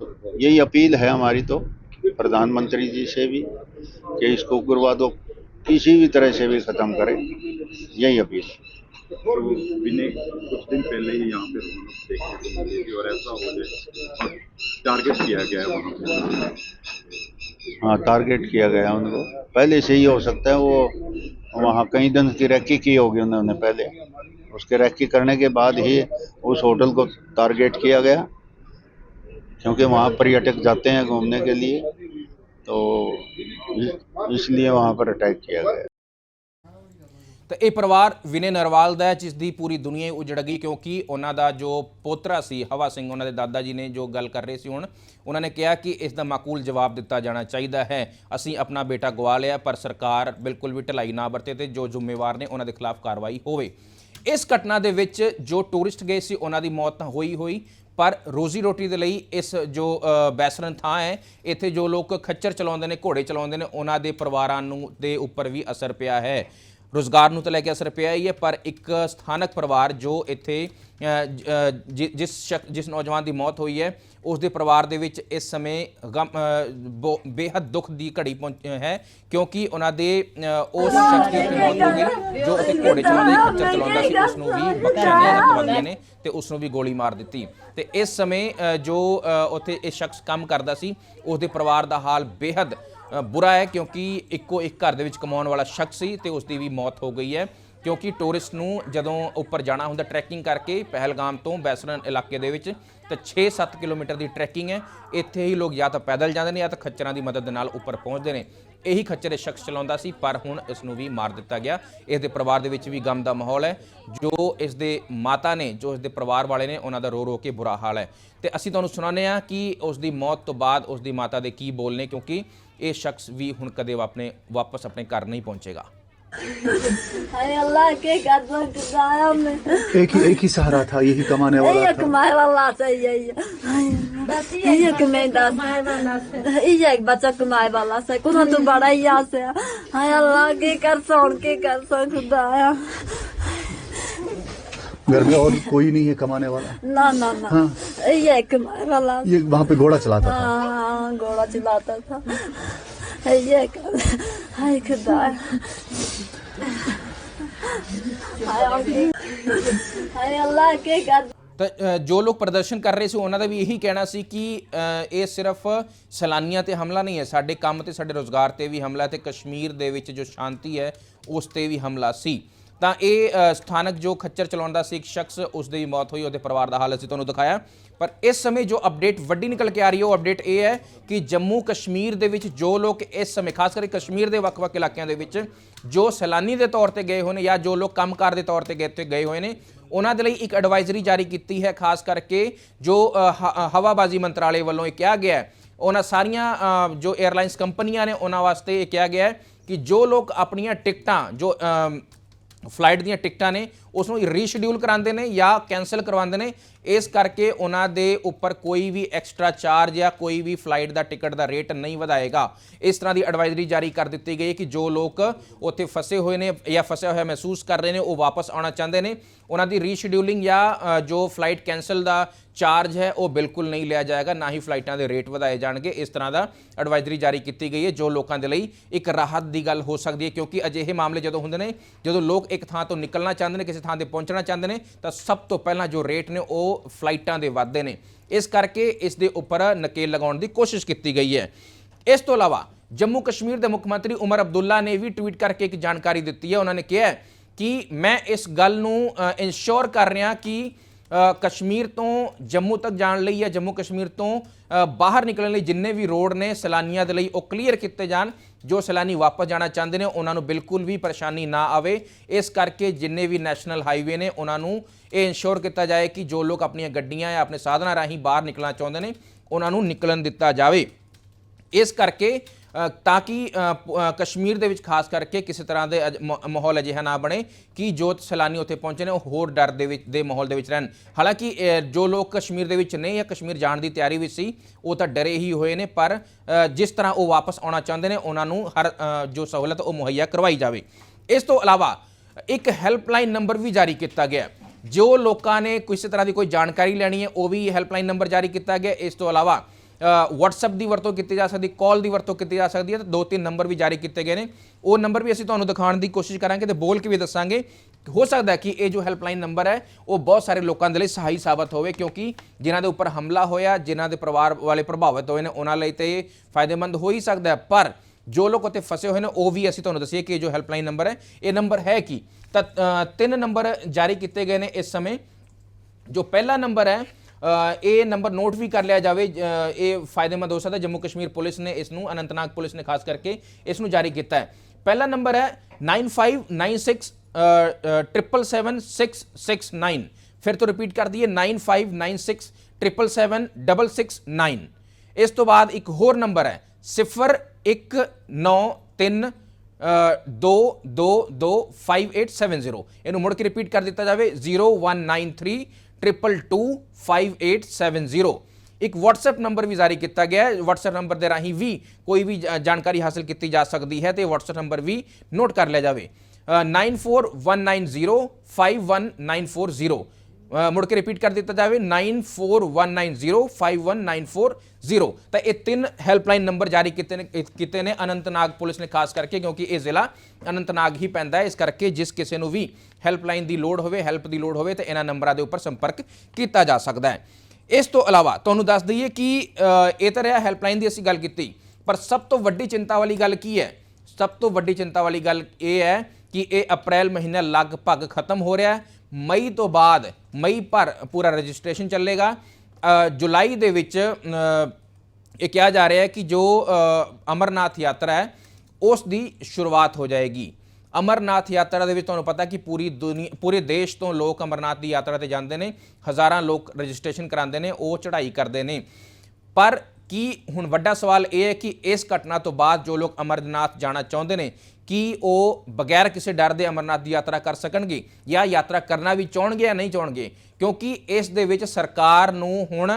तो यही अपील है हमारी तो। प्रधानमंत्री जी से भी कि इसको उग्रवादों किसी भी तरह से भी खत्म करें। यही अपील है। तो विनय कुछ दिन पहले ही यहाँ पे देखने को और ऐसा हो जाए टारगेट किया गया है वहाँ पे। हाँ टारगेट किया गया उनको। पहले से ही हो सकता है वो वहाँ कई दिन की रैकी की होगी उन्होंने पहले। उसके रैकी करने के बाद ही उस होटल को टारगेट किया गया क्योंकि वहाँ पर्यटक जाते हैं घूमने के लिए तो इस- इसलिए वहाँ पर अटैक किया गया ਤਾਂ ਇਹ ਪਰਿਵਾਰ ਵਿਨੇ ਨਰਵਾਲ ਦਾ ਹੈ ਜਿਸ ਦੀ ਪੂਰੀ ਦੁਨੀਆ ਹੀ ਉਜੜ ਗਈ ਕਿਉਂਕਿ ਉਹਨਾਂ ਦਾ ਜੋ ਪੋਤਰਾ ਸੀ ਹਵਾ ਸਿੰਘ ਉਹਨਾਂ ਦੇ ਦਾਦਾ ਜੀ ਨੇ ਜੋ ਗੱਲ ਕਰ ਰਹੇ ਸੀ ਹੁਣ ਉਹਨਾਂ ਨੇ ਕਿਹਾ ਕਿ ਇਸ ਦਾ ਮਾਕੂਲ ਜਵਾਬ ਦਿੱਤਾ ਜਾਣਾ ਚਾਹੀਦਾ ਹੈ ਅਸੀਂ ਆਪਣਾ ਬੇਟਾ ਗਵਾ ਲਿਆ ਪਰ ਸਰਕਾਰ ਬਿਲਕੁਲ ਵੀ ਢਿਲਾਈ ਨਾ ਵਰਤੇ ਤੇ ਜੋ ਜ਼ਿੰਮੇਵਾਰ ਨੇ ਉਹਨਾਂ ਦੇ ਖਿਲਾਫ ਕਾਰਵਾਈ ਹੋਵੇ ਇਸ ਘਟਨਾ ਦੇ ਵਿੱਚ ਜੋ ਟੂਰਿਸਟ ਗਏ ਸੀ, ਉਹਨਾਂ ਦੀ ਮੌਤ ਤਾਂ ਹੋਈ ਹੋਈ, ਪਰ ਰੋਜ਼ੀ ਰੋਟੀ ਦੇ ਲਈ ਇਸ ਜੋ ਬੈਸਰਨ ਥਾਂ ਹੈ, ਇੱਥੇ ਜੋ ਲੋਕ ਖੱਚਰ ਚਲਾਉਂਦੇ ਨੇ, ਘੋੜੇ ਚਲਾਉਂਦੇ ਨੇ, ਉਹਨਾਂ ਦੇ ਪਰਿਵਾਰਾਂ ਨੂੰ ਦੇ ਉੱਪਰ ਵੀ ਅਸਰ ਪਿਆ ਹੈ। ਰੋਜ਼ਗਾਰ ਨੂੰ ਤਾਂ ਲੈ ਕੇ ਅਸਰ ਪਿਆ ਹੀ ਹੈ, ਪਰ ਇੱਕ ਸਥਾਨਕ ਪਰਿਵਾਰ ਜੋ ਇੱਥੇ ਜਿਸ ਸ਼ਖਸ ਜਿਸ ਨੌਜਵਾਨ ਦੀ ਮੌਤ ਹੋਈ ਹੈ ਉਸ ਦੇ ਪਰਿਵਾਰ ਦੇ ਵਿੱਚ ਇਸ ਸਮੇਂ ਗਮ ਬੋ- ਬੇਹੱਦ ਦੁੱਖ ਦੀ ਘੜੀ ਪਹੁੰਚ ਹੈ, ਕਿਉਂਕਿ ਉਹਨਾਂ ਦੇ ਉਸ ਸ਼ਖਸ ਦੀ ਮੌਤ ਹੋ ਗਈ, ਜੋ ਉੱਥੇ ਘੋੜੇ ਚਲਾਉਂਦਾ ਸੀ ਖੱਚਰ ਚਲਾਉਂਦਾ ਸੀ ਉਸ ਨੂੰ ਵੀ ਬਖਸ਼ਿਆ ਨਹੀਂ ਅੱਤਵਾਦੀਆਂ ਨੇ ਤੇ ਉਸ ਨੂੰ ਵੀ ਗੋਲੀ ਮਾਰ ਦਿੱਤੀ। ਤੇ ਇਸ ਸਮੇਂ ਜੋ ਉੱਥੇ ਇਹ ਸ਼ਖਸ ਕੰਮ ਕਰਦਾ ਸੀ ਉਸ ਦੇ ਪਰਿਵਾਰ ਦਾ ਹਾਲ ਬੇਹੱਦ ਬੁਰਾ ਹੈ ਕਿਉਂਕਿ ਇੱਕੋ ਇੱਕ ਘਰ ਦੇ ਵਿੱਚ ਕਮਾਉਣ ਵਾਲਾ ਸ਼ਖਸ ਸੀ ਤੇ ਉਸ ਦੀ ਵੀ ਮੌਤ ਹੋ ਗਈ ਹੈ। ਕਿਉਂਕਿ ਟੂਰਿਸਟ ਨੂੰ ਜਦੋਂ ਉੱਪਰ ਜਾਣਾ ਹੁੰਦਾ ਟਰੈਕਿੰਗ ਕਰਕੇ ਪਹਿਲਗਾਮ ਤੋਂ ਬੈਸਰਨ ਇਲਾਕੇ ਦੇ ਵਿੱਚ, ਤਾਂ 6-7 ਕਿਲੋਮੀਟਰ ਦੀ ਟਰੈਕਿੰਗ ਹੈ। ਇੱਥੇ ਹੀ ਲੋਕ ਜਾਂ ਤਾਂ ਪੈਦਲ ਜਾਂਦੇ ਨੇ ਜਾਂ ਤਾਂ ਖੱਚਰਾਂ ਦੀ ਮਦਦ ਦੇ ਨਾਲ ਉੱਪਰ ਪਹੁੰਚਦੇ ਨੇ। ਇਹੀ ਖੱਚਰ ਇਹ ਸ਼ਖਸ ਚਲਾਉਂਦਾ ਸੀ, ਪਰ ਹੁਣ ਇਸ ਨੂੰ ਵੀ ਮਾਰ ਦਿੱਤਾ ਗਿਆ। ਇਸ ਦੇ ਪਰਿਵਾਰ ਦੇ ਵਿੱਚ ਵੀ ਗਮ ਦਾ ਮਾਹੌਲ ਹੈ। ਜੋ ਇਸ ਦੇ ਮਾਤਾ ਨੇ, ਜੋ ਇਸ ਦੇ ਪਰਿਵਾਰ ਵਾਲੇ ਨੇ, ਉਹਨਾਂ ਦਾ ਰੋ ਰੋ ਕੇ ਬੁਰਾ ਹਾਲ ਹੈ। ਤੇ ਅਸੀਂ ਤੁਹਾਨੂੰ ਸੁਣਾਉਂਦੇ ਹਾਂ ਕਿ ਉਸ ਦੀ ਮੌਤ ਤੋਂ ਬਾਅਦ ਉਸ ਦੀ ਮਾਤਾ ਦੇ ਕੀ ਬੋਲ ਨੇ, ਕਿਉਂਕਿ ਇਹ ਸ਼ਖਸ ਵੀ ਹੁਣ ਕਦੇ ਆਪਣੇ, ਵਾਪਸ ਆਪਣੇ ਘਰ ਨਹੀਂ ਪਹੁੰਚੇਗਾ। अल्लाह के मैं। एक ही एक ही सहारा था यही कमाने वाला ये था। कमाए वाला चाहिए ये ये कमाई दस। ये एक बच्चा कमाए वाला से कुछ तो बड़ा ही यहाँ से हाय अल्लाह के कर सोन के कर सो खुदाया घर में और कोई नहीं है कमाने वाला। ना ना ना। हाँ। ये कमाए वाला ये वहाँ पे घोड़ा चलाता था। हाँ घोड़ा चलाता था। ये कर। Ay kızlar. Ay Allah के God. ਤਾਂ ਜੋ ਲੋਕ ਪ੍ਰਦਰਸ਼ਨ ਕਰ ਰਹੇ ਸੀ ਉਹਨਾਂ ਦਾ ਵੀ ਇਹੀ ਕਹਿਣਾ ਸੀ ਕਿ ਇਹ ਸਿਰਫ ਸਲਾਨੀਆਂ ਤੇ ਹਮਲਾ ਨਹੀਂ ਹੈ ਸਾਡੇ ਕੰਮ ਤੇ ਸਾਡੇ ਰੋਜ਼ਗਾਰ ਤੇ ਵੀ ਹਮਲਾ ਤੇ ਕਸ਼ਮੀਰ ਦੇ ਵਿੱਚ ਜੋ ਸ਼ਾਂਤੀ ਹੈ ਉਸ ਤੇ ਵੀ ਹਮਲਾ ਸੀ ਤਾਂ ਇਹ ਸਥਾਨਕ ਜੋ ਖੱਚਰ ਚਲਾਉਂਦਾ ਸੀ ਇੱਕ ਸ਼ਖਸ ਉਸ ਦੀ ਮੌਤ ਹੋਈ ਉਹਦੇ ਪਰਿਵਾਰ ਦਾ ਹਾਲ ਅਸੀਂ ਤੁਹਾਨੂੰ ਦਿਖਾਇਆ ਪਰ ਇਸ ਸਮੇਂ ਜੋ ਅਪਡੇਟ ਵੱਡੀ ਨਿਕਲ ਕੇ ਆ ਰਹੀ ਹੈ, ਉਹ ਅਪਡੇਟ ਇਹ ਹੈ ਕਿ ਜੰਮੂ ਕਸ਼ਮੀਰ ਦੇ ਵਿੱਚ ਜੋ ਲੋਕ ਇਸ ਸਮੇਂ, ਖਾਸ ਕਰਕੇ ਕਸ਼ਮੀਰ ਦੇ ਵੱਖ-ਵੱਖ ਇਲਾਕਿਆਂ ਦੇ ਵਿੱਚ ਜੋ ਸੈਲਾਨੀ ਦੇ ਤੌਰ ਤੇ ਗਏ ਹੋਏ ਨੇ ਜਾਂ ਜੋ ਲੋਕ ਕੰਮਕਾਰ ਦੇ ਤੌਰ ਤੇ ਗਏ ਤੇ ਗਏ ਹੋਏ ਨੇ, ਉਹਨਾਂ ਦੇ ਲਈ ਇੱਕ ਐਡਵਾਈਜ਼ਰੀ ਜਾਰੀ ਕੀਤੀ ਹੈ। ਖਾਸ ਕਰਕੇ ਜੋ ਹ- ਹਵਾਬਾਜ਼ੀ ਮੰਤਰਾਲੇ ਵੱਲੋਂ ਇਹ ਕਿਹਾ ਗਿਆ ਹੈ, ਉਹਨਾਂ ਸਾਰੀਆਂ ਜੋ 에ਅਰਲਾਈਨਸ ਕੰਪਨੀਆਂ ਨੇ, ਉਹਨਾਂ ਵਾਸਤੇ ਇਹ ਕਿਹਾ ਗਿਆ ਹੈ ਕਿ ਜੋ ਲੋਕ ਆਪਣੀਆਂ ਟਿਕਟਾਂ, ਜੋ ਫਲਾਈਟ ਦੀਆਂ ਟਿਕਟਾਂ ਨੇ ਉਸ ਨੂੰ ਰੀਸ਼ਡਿਊਲ ਕਰਾਉਂਦੇ ਨੇ ਜਾਂ ਕੈਨਸਲ ਕਰਵਾਉਂਦੇ ਨੇ। ਇਸ ਕਰਕੇ ਉਹਨਾਂ ਦੇ ਉੱਪਰ ਕੋਈ ਵੀ ਐਕਸਟਰਾ ਚਾਰਜ ਜਾਂ ਕੋਈ ਵੀ ਫਲਾਈਟ ਦਾ ਟਿਕਟ ਦਾ ਰੇਟ ਨਹੀਂ ਵਧਾਏਗਾ। ਇਸ ਤਰ੍ਹਾਂ ਦੀ ਐਡਵਾਈਜ਼ਰੀ ਜਾਰੀ ਕਰ ਦਿੱਤੀ ਗਈ ਹੈ ਕਿ ਜੋ ਲੋਕ ਉੱਥੇ ਫਸੇ ਹੋਏ ਨੇ ਜਾਂ ਫਸਿਆ ਹੋਇਆ ਮਹਿਸੂਸ ਕਰ ਰਹੇ ਨੇ, ਉਹ ਵਾਪਸ ਆਉਣਾ ਚਾਹੁੰਦੇ ਨੇ। ਉਹਨਾਂ ਦੀ ਰੀਸ਼ਡਿਊਲਿੰਗ ਜਾਂ ਜੋ ਫਲਾਈਟ ਕੈਨਸਲ ਦਾ ਚਾਰਜ ਹੈ, ਉਹ ਬਿਲਕੁਲ ਨਹੀਂ ਲਿਆ ਜਾਏਗਾ, ਨਾ ਹੀ ਫਲਾਈਟਾਂ ਦੇ ਰੇਟ ਵਧਾਏ ਜਾਣਗੇ। ਇਸ ਤਰ੍ਹਾਂ ਦਾ ਐਡਵਾਈਜ਼ਰੀ ਜਾਰੀ ਕੀਤੀ ਗਈ ਹੈ, ਜੋ ਲੋਕਾਂ ਦੇ ਲਈ ਇੱਕ ਰਾਹਤ ਦੀ ਗੱਲ ਹੋ ਸਕਦੀ ਹੈ, ਕਿਉਂਕਿ ਅਜਿਹੇ ਮਾਮਲੇ ਜਦੋਂ ਹੁੰਦੇ ਨੇ, ਜਦੋਂ ਲੋਕ ਇੱਕ ਥਾਂ ਤੋਂ ਨਿਕਲਣਾ ਚਾਹੁੰਦੇ ਨੇ ਕਿਸੇ ਥਾਂ ਤੇ ਪਹੁੰਚਣਾ ਚਾਹੁੰਦੇ ਨੇ, ਤਾਂ ਸਭ ਤੋਂ ਪਹਿਲਾਂ ਜੋ ਰੇਟ ਨੇ ਉਹ ਫਲਾਈਟਾਂ ਦੇ ਵੱਧਦੇ ਨੇ। ਇਸ ਕਰਕੇ ਇਸ ਦੇ ਉੱਪਰ ਨਕੇਲ ਲਗਾਉਣ ਦੀ ਕੋਸ਼ਿਸ਼ ਕੀਤੀ ਗਈ ਹੈ। ਇਸ ਤੋਂ ਇਲਾਵਾ, ਜੰਮੂ ਕਸ਼ਮੀਰ ਦੇ ਮੁੱਖ ਮੰਤਰੀ ਉਮਰ ਅਬਦੁੱਲਾ ਨੇ ਵੀ ਟਵੀਟ ਕਰਕੇ ਇੱਕ ਜਾਣਕਾਰੀ ਦਿੱਤੀ ਹੈ। ਉਹਨਾਂ ਨੇ ਕਿਹਾ ਕਿ ਮੈਂ ਇਸ ਗੱਲ ਨੂੰ ਇਨਸ਼ੋਰ ਕਰ ਰਿਹਾ ਕਿ ਕਸ਼ਮੀਰ ਤੋਂ ਜੰਮੂ ਤੱਕ ਜਾਣ ਲਈ ਜਾਂ ਜੰਮੂ ਕਸ਼ਮੀਰ ਤੋਂ ਬਾਹਰ ਨਿਕਲਣ ਲਈ ਜਿੰਨੇ ਵੀ ਰੋਡ ਨੇ, ਸੈਲਾਨੀਆਂ ਦੇ ਲਈ ਉਹ ਕਲੀਅਰ ਕੀਤੇ ਜਾਣ। ਜੋ ਸੈਲਾਨੀ ਵਾਪਸ ਜਾਣਾ ਚਾਹੁੰਦੇ ਨੇ, ਉਹਨਾਂ ਨੂੰ ਬਿਲਕੁਲ ਵੀ ਪਰੇਸ਼ਾਨੀ ਨਾ ਆਵੇ। ਇਸ ਕਰਕੇ ਜਿੰਨੇ ਵੀ ਨੈਸ਼ਨਲ ਹਾਈਵੇ ਨੇ, ਉਹਨਾਂ ਨੂੰ ਇਹ ਇਨਸ਼ੋਰ ਕੀਤਾ ਜਾਏ ਕਿ ਜੋ ਲੋਕ ਆਪਣੀਆਂ ਗੱਡੀਆਂ ਜਾਂ ਆਪਣੇ ਸਾਧਨਾਂ ਰਾਹੀਂ ਬਾਹਰ ਨਿਕਲਣਾ ਚਾਹੁੰਦੇ ਨੇ, ਉਹਨਾਂ ਨੂੰ ਨਿਕਲਣ ਦਿੱਤਾ ਜਾਵੇ। ਇਸ ਕਰਕੇ ਤਾਂ ਕਿ ਅ, ਕਸ਼ਮੀਰ ਦੇ ਵਿੱਚ ਖਾਸ ਕਰਕੇ ਕਿਸੇ ਤਰ੍ਹਾਂ ਦੇ ਅਜ- ਮਾਹੌਲ ਅਜਿਹਾ ਨਾ ਬਣੇ ਕਿ ਜੋ ਸੈਲਾਨੀ ਉੱਥੇ ਪਹੁੰਚੇ ਨੇ ਉਹ ਹੋਰ ਡਰ ਦੇ ਵਿੱਚ ਦੇ ਮਾਹੌਲ ਦੇ ਵਿੱਚ ਰਹਿਣ। ਹਾਲਾਂਕਿ ਜੋ ਲੋਕ ਕਸ਼ਮੀਰ ਦੇ ਵਿੱਚ ਨੇ ਜਾਂ ਕਸ਼ਮੀਰ ਜਾਣ ਦੀ ਤਿਆਰੀ ਵਿੱਚ ਸੀ ਉਹ ਤਾਂ ਡਰੇ ਹੀ ਹੋਏ ਨੇ ਪਰ ਜਿਸ ਤਰ੍ਹਾਂ ਉਹ ਵਾਪਸ ਆਉਣਾ ਚਾਹੁੰਦੇ ਨੇ ਉਹਨਾਂ ਨੂੰ ਹਰ ਜੋ ਸਹੂਲਤ ਉਹ ਮੁਹੱਈਆ ਕਰਵਾਈ ਜਾਵੇ। ਇਸ ਤੋਂ ਇਲਾਵਾ ਇੱਕ ਹੈਲਪਲਾਈਨ ਨੰਬਰ ਵੀ ਜਾਰੀ ਕੀਤਾ ਗਿਆ। ਜੋ ਲੋਕਾਂ ਨੇ ਕਿਸੇ ਤਰ੍ਹਾਂ ਦੀ ਕੋਈ ਜਾਣਕਾਰੀ ਲੈਣੀ ਹੈ ਉਹ ਵੀ ਹੈਲਪਲਾਈਨ ਨੰਬਰ ਜਾਰੀ ਕੀਤਾ ਗਿਆ। ਇਸ ਤੋਂ ਇਲਾਵਾ WhatsApp ਦੀ ਵਰਤੋਂ ਕੀਤੀ ਜਾ ਸਕਦੀ ਕਾਲ ਦੀ ਵਰਤੋਂ ਕੀਤੀ ਜਾ ਸਕਦੀ ਹੈ ਤੇ ਦੋ ਤਿੰਨ ਨੰਬਰ ਵੀ ਜਾਰੀ ਕੀਤੇ ਗਏ ਨੇ। ਉਹ ਨੰਬਰ ਵੀ ਅਸੀਂ ਤੁਹਾਨੂੰ ਦਿਖਾਉਣ ਦੀ ਕੋਸ਼ਿਸ਼ ਕਰਾਂਗੇ ਤੇ ਬੋਲ ਕੇ ਵੀ ਦੱਸਾਂਗੇ। ਹੋ ਸਕਦਾ ਹੈ ਕਿ ਇਹ ਜੋ ਹੈਲਪਲਾਈਨ ਨੰਬਰ ਹੈ, ਉਹ ਬਹੁਤ ਸਾਰੇ ਲੋਕਾਂ ਦੇ ਲਈ ਸਹਾਈ ਸਾਬਤ ਹੋਵੇ, ਕਿਉਂਕਿ ਜਿਨ੍ਹਾਂ ਦੇ ਉੱਪਰ ਹਮਲਾ ਹੋਇਆ, ਜਿਨ੍ਹਾਂ ਦੇ ਪਰਿਵਾਰ ਵਾਲੇ ਪ੍ਰਭਾਵਿਤ ਹੋਏ ਨੇ, ਉਹਨਾਂ ਲਈ ਤੇ ਇਹ ਫਾਇਦੇਮੰਦ ਹੋ ਹੀ ਸਕਦਾ ਹੈ। ਪਰ ਜੋ ਲੋਕ ਉੱਥੇ ਫਸੇ ਹੋਏ ਨੇ, ਉਹ ਵੀ ਅਸੀਂ ਤੁਹਾਨੂੰ ਦੱਸੀਏ ਕਿ ਇਹ ਜੋ ਹੈਲਪਲਾਈਨ ਨੰਬਰ ਹੈ, ਇਹ ਨੰਬਰ ਹੈ ਕੀ? ਤਾਂ ਤਿੰਨ ਨੰਬਰ ਜਾਰੀ ਕੀਤੇ ਗਏ ਨੇ ਇਸ ਸਮੇਂ। ਜੋ ਪਹਿਲਾ ਨੰਬਰ ਹੈ ਇਹ ਨੰਬਰ ਨੋਟ ਵੀ ਕਰ ਲਿਆ ਜਾਵੇ ਅ, ਇਹ ਫਾਇਦੇਮੰਦ ਹੋ ਸਕਦਾ ਜੰਮੂ ਕਸ਼ਮੀਰ ਪੁਲਿਸ ਨੇ ਇਸ ਨੂੰ ਅਨੰਤਨਾਗ ਪੁਲਿਸ ਨੇ ਖਾਸ ਕਰਕੇ ਇਸ ਨੂੰ ਜਾਰੀ ਕੀਤਾ ਹੈ। ਪਹਿਲਾ ਨੰਬਰ ਹੈ 9596 777 ਫਿਰ ਤੋਂ ਰਿਪੀਟ ਕਰ ਦਈਏ 9596 777 ਇਸ ਤੋਂ ਬਾਅਦ ਇੱਕ ਹੋਰ ਨੰਬਰ ਹੈ 0193 ਦੋ ਦੋ ਦੋ 5870 ਇਹਨੂੰ ਮੁੜ ਕੇ ਰਿਪੀਟ ਕਰ ਦਿੱਤਾ ਜਾਵੇ 0193 222 5870 ਇੱਕ WhatsApp ਨੰਬਰ ਵੀ ਜਾਰੀ ਕੀਤਾ ਗਿਆ ਹੈ। WhatsApp ਨੰਬਰ ਦੇ ਰਾਹੀਂ ਵੀ ਕੋਈ ਵੀ ਜਾਣਕਾਰੀ ਹਾਸਲ ਕੀਤੀ ਜਾ ਸਕਦੀ ਹੈ ਤੇ WhatsApp ਨੰਬਰ ਵੀ ਨੋਟ ਕਰ ਲਿਆ ਜਾਵੇ। ਅ, 9419051940 ਅ, ਮੁੜ ਕੇ ਰਿਪੀਟ ਕਰ ਦਿੱਤਾ ਜਾਵੇ 9419051940 ਤਾਂ ਇਹ ਤਿੰਨ ਹੈਲਪਲਾਈਨ ਨੰਬਰ ਜਾਰੀ ਕੀਤੇ ਨੇ ਕੀਤੇ ਨੇ ਅਨੰਤਨਾਗ ਪੁਲਿਸ ਨੇ, ਖਾਸ ਕਰਕੇ ਕਿਉਂਕਿ ਇਹ ਜ਼ਿਲ੍ਹਾ ਅਨੰਤਨਾਗ ਹੀ ਪੈਂਦਾ ਹੈ। ਇਸ ਕਰਕੇ ਜਿਸ ਕਿਸੇ ਨੂੰ ਵੀ ਹੈਲਪਲਾਈਨ ਦੀ ਲੋੜ ਹੋਵੇ ਹੈਲਪ ਦੀ ਲੋੜ ਹੋਵੇ, ਤਾਂ ਇਹਨਾਂ ਨੰਬਰਾਂ ਦੇ ਉੱਪਰ ਸੰਪਰਕ ਕੀਤਾ ਜਾ ਸਕਦਾ ਹੈ। ਇਸ ਤੋਂ ਇਲਾਵਾ ਤੁਹਾਨੂੰ ਦੱਸ ਦਈਏ ਕਿ ਇਹ ਤਾਂ ਰਿਹਾ ਹੈਲਪਲਾਈਨ ਦੀ ਅਸੀਂ ਗੱਲ ਕੀਤੀ, ਪਰ ਸਭ ਤੋਂ ਵੱਡੀ ਚਿੰਤਾ ਵਾਲੀ ਗੱਲ ਕੀ ਹੈ? ਸਭ ਤੋਂ ਵੱਡੀ ਚਿੰਤਾ ਵਾਲੀ ਗੱਲ ਇਹ ਹੈ ਕਿ ਇਹ ਅਪ੍ਰੈਲ ਮਹੀਨਾ ਲਗਭਗ ਖਤਮ ਹੋ ਰਿਹਾ ਹੈ। ਮਈ ਤੋਂ ਬਾਅਦ, ਮਈ ਭਰ ਪੂਰਾ ਰਜਿਸਟ੍ਰੇਸ਼ਨ ਚੱਲੇਗਾ। ਜੁਲਾਈ ਦੇ ਵਿੱਚ ਇਹ ਕਿਹਾ ਜਾ ਰਿਹਾ ਹੈ ਕਿ ਜੋ ਅਮਰਨਾਥ ਯਾਤਰਾ ਹੈ, ਉਸ ਦੀ ਸ਼ੁਰੂਆਤ ਹੋ ਜਾਏਗੀ। ਅਮਰਨਾਥ ਯਾਤਰਾ ਦੇ ਵਿੱਚ ਤੁਹਾਨੂੰ ਪਤਾ ਕਿ ਪੂਰੀ ਦੁਨੀਆ, ਪੂਰੇ ਦੇਸ਼ ਤੋਂ ਲੋਕ ਅਮਰਨਾਥ ਦੀ ਯਾਤਰਾ ਤੇ ਜਾਂਦੇ ਨੇ, ਹਜ਼ਾਰਾਂ ਲੋਕ ਰਜਿਸਟ੍ਰੇਸ਼ਨ ਕਰਾਉਂਦੇ ਨੇ, ਉਹ ਚੜ੍ਹਾਈ ਕਰਦੇ ਨੇ। ਪਰ ਕੀ ਹੁਣ ਵੱਡਾ ਸਵਾਲ ਇਹ ਹੈ ਕਿ ਇਸ ਘਟਨਾ ਤੋਂ ਬਾਅਦ ਜੋ ਲੋਕ ਅਮਰਨਾਥ ਜਾਣਾ ਚਾਹੁੰਦੇ ਨੇ, ਕੀ ਉਹ ਬਗੈਰ ਕਿਸੇ ਡਰ ਦੇ ਅਮਰਨਾਥ ਦੀ ਯਾਤਰਾ ਕਰ ਸਕਣਗੇ ਜਾਂ ਯਾਤਰਾ ਕਰਨਾ ਵੀ ਚਾਹਣਗੇ ਜਾਂ ਨਹੀਂ ਚਾਹਣਗੇ? ਕਿਉਂਕਿ ਇਸ ਦੇ ਵਿੱਚ ਸਰਕਾਰ ਨੂੰ ਹੁਣ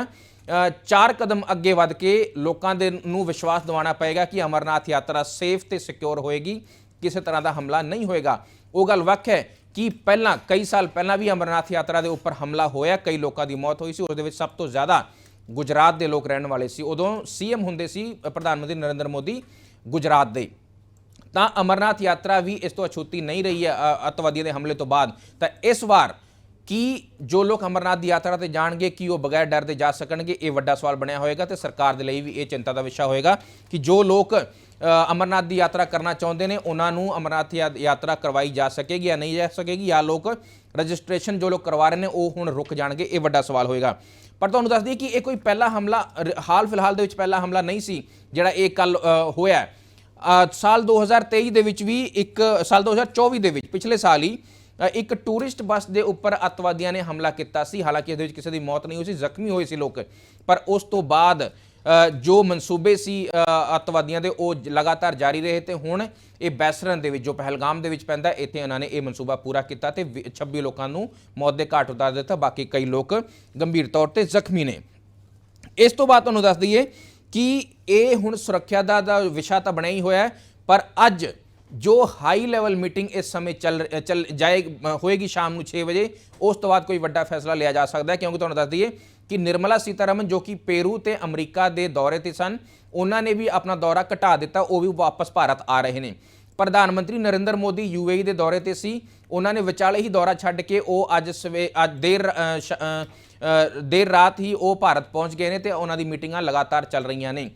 ਚਾਰ ਕਦਮ ਅੱਗੇ ਵੱਧ ਕੇ ਲੋਕਾਂ ਦੇ ਨੂੰ ਵਿਸ਼ਵਾਸ ਦਿਵਾਉਣਾ ਪਏਗਾ ਕਿ ਅਮਰਨਾਥ ਯਾਤਰਾ ਸੇਫ ਤੇ ਸਿਕਿਉਰ ਹੋਏਗੀ, ਕਿਸੇ ਤਰ੍ਹਾਂ ਦਾ ਹਮਲਾ ਨਹੀਂ ਹੋਏਗਾ। ਉਹ ਗੱਲ ਵੱਖ ਹੈ ਕਿ ਪਹਿਲਾਂ, ਕਈ ਸਾਲ ਪਹਿਲਾਂ ਵੀ ਅਮਰਨਾਥ ਯਾਤਰਾ ਦੇ ਉੱਪਰ ਹਮਲਾ ਹੋਇਆ, ਕਈ ਲੋਕਾਂ ਦੀ ਮੌਤ ਹੋਈ ਸੀ, ਉਸ ਦੇ ਵਿੱਚ ਸਭ ਤੋਂ ਜ਼ਿਆਦਾ ਗੁਜਰਾਤ ਦੇ ਲੋਕ ਰਹਿਣ ਵਾਲੇ ਸੀ ਉਦੋਂ ਸੀਐਮ ਹੁੰਦੇ ਸੀ ਪ੍ਰਧਾਨ ਮੰਤਰੀ ਨਰਿੰਦਰ ਮੋਦੀ ਗੁਜਰਾਤ ਦੇ। ਤਾਂ ਅਮਰਨਾਥ ਯਾਤਰਾ ਵੀ ਇਸ ਤੋਂ ਅਛੂਤੀ ਨਹੀਂ ਰਹੀ ਹੈ ਅ, ਅੱਤਵਾਦੀਆਂ ਦੇ ਹਮਲੇ ਤੋਂ ਬਾਅਦ। ਤਾਂ ਇਸ ਵਾਰ ਕੀ ਜੋ ਲੋਕ ਅਮਰਨਾਥ ਦੀ ਯਾਤਰਾ ਤੇ ਜਾਣਗੇ ਕੀ ਉਹ ਬਗੈਰ ਡਰ ਦੇ ਜਾ ਸਕਣਗੇ ਇਹ ਵੱਡਾ ਸਵਾਲ ਬਣਿਆ ਹੋਏਗਾ ਤੇ ਸਰਕਾਰ ਦੇ ਲਈ ਵੀ ਇਹ ਚਿੰਤਾ ਦਾ ਵਿਸ਼ਾ ਹੋਏਗਾ ਕਿ ਜੋ ਲੋਕ ਅਮਰਨਾਥ ਦੀ ਯਾਤਰਾ ਕਰਨਾ ਚਾਹੁੰਦੇ ਨੇ ਉਹਨਾਂ ਨੂੰ ਅਮਰਨਾਥ ਯਾ- ਯਾਤਰਾ ਕਰਵਾਈ ਜਾ ਸਕੇਗੀ ਜਾਂ ਨਹੀਂ ਜਾ ਸਕੇਗੀ ਜਾਂ ਲੋਕ ਰਜਿਸਟ੍ਰੇਸ਼ਨ ਜੋ ਲੋਕ ਕਰਵਾ ਰਹੇ ਨੇ ਉਹ ਹੁਣ ਰੁਕ ਜਾਣਗੇ ਇਹ ਵੱਡਾ ਸਵਾਲ ਹੋਏਗਾ। ਪਰ ਤੁਹਾਨੂੰ ਦੱਸ ਦਈਏ ਕਿ ਇਹ ਕੋਈ ਪਹਿਲਾ ਹਮਲਾ ਹਾਲ ਫਿਲਹਾਲ ਦੇ ਵਿੱਚ ਪਹਿਲਾ ਹਮਲਾ ਨਹੀਂ ਸੀ ਜਿਹੜਾ ਇਹ ਕੱਲ ਹੋਇਆ ਹੈ। ਅ, ਸਾਲ 2023 ਦੇ ਵਿੱਚ ਵੀ ਇੱਕ ਸਾਲ 2024 ਦੇ ਵਿੱਚ ਪਿਛਲੇ ਸਾਲ ਹੀ ਇੱਕ ਟੂਰਿਸਟ ਬੱਸ ਦੇ ਉੱਪਰ ਅੱਤਵਾਦੀਆਂ ਨੇ ਹਮਲਾ ਕੀਤਾ ਸੀ। ਹਾਲਾਂਕਿ ਇਹਦੇ ਵਿੱਚ ਕਿਸੇ ਦੀ ਮੌਤ ਨਹੀਂ ਹੋਈ ਸੀ ਜ਼ਖਮੀ ਹੋਏ ਸੀ ਲੋਕ। ਪਰ ਉਸ ਤੋਂ ਬਾਅਦ ਜੋ ਮਨਸੂਬੇ ਸੀ ਅ, ਅੱਤਵਾਦੀਆਂ ਦੇ ਉਹ ਲਗਾਤਾਰ ਜਾਰੀ ਰਹੇ ਤੇ ਹੁਣ ਇਹ ਬੈਸਰਨ ਦੇ ਵਿੱਚ ਜੋ ਪਹਿਲਗਾਮ ਦੇ ਵਿੱਚ ਪੈਂਦਾ ਇੱਥੇ ਇਹਨਾਂ ਨੇ ਇਹ ਮਨਸੂਬਾ ਪੂਰਾ ਕੀਤਾ ਤੇ ਵੀ- 26 ਲੋਕਾਂ ਨੂੰ ਮੌਤ ਦੇ ਘਾਟ ਉਤਾਰ ਦਿੱਤਾ ਬਾਕੀ ਕਈ ਲੋਕ ਗੰਭੀਰ ਤੌਰ ਤੇ ਜ਼ਖਮੀ ਨੇ। ਇਸ ਤੋਂ ਬਾਅਦ ਤੁਹਾਨੂੰ ਦੱਸ ਦਈਏ ਕਿ ਇਹ ਹੁਣ ਸੁਰੱਖਿਆ ਦਾ ਦਾ ਵਿਸ਼ਾ ਤਾਂ ਬਣਿਆ ਹੀ ਹੋਇਆ ਪਰ ਅੱਜ ਜੋ ਹਾਈ ਲੈਵਲ ਮੀਟਿੰਗ ਇਸ ਸਮੇਂ ਚੱਲ ਚੱਲ ਜਾਏ ਹੋਏਗੀ ਸ਼ਾਮ ਨੂੰ 6 ਵਜੇ ਉਸ ਤੋਂ ਬਾਅਦ ਕੋਈ ਵੱਡਾ ਫੈਸਲਾ ਲਿਆ ਜਾ ਸਕਦਾ ਹੈ ਕਿਉਂਕਿ ਤੁਹਾਨੂੰ ਦੱਸ ਦਈਏ ਕਿ ਨਿਰਮਲਾ ਸੀਤਾਰਮਨ ਜੋ ਕਿ ਪੇਰੂ ਤੇ ਅਮਰੀਕਾ ਦੇ ਦੌਰੇ ਤੇ ਸਨ ਉਹਨਾਂ ਨੇ ਵੀ ਆਪਣਾ ਦੌਰਾ ਘਟਾ ਦਿੱਤਾ ਉਹ ਵੀ ਵਾਪਸ ਭਾਰਤ ਆ ਰਹੇ ਨੇ। ਪ੍ਰਧਾਨ ਮੰਤਰੀ ਨਰਿੰਦਰ ਮੋਦੀ ਯੂਏਈ ਦੇ ਦੌਰੇ ਤੇ ਸੀ ਉਹਨਾਂ ਨੇ ਵਿਚਾਲੇ ਹੀ ਦੌਰਾ ਛੱਡ ਕੇ ਉਹ ਅੱਜ ਸਵੇ ਅੱਜ ਦੇਰ ਸ਼- ਦੇਰ ਰਾਤ ਹੀ ਉਹ ਭਾਰਤ ਪਹੁੰਚ ਗਏ ਨੇ ਤੇ ਉਹਨਾਂ ਦੀ ਮੀਟਿੰਗਾਂ ਲਗਾਤਾਰ ਚੱਲ ਰਹੀਆਂ ਨੇ।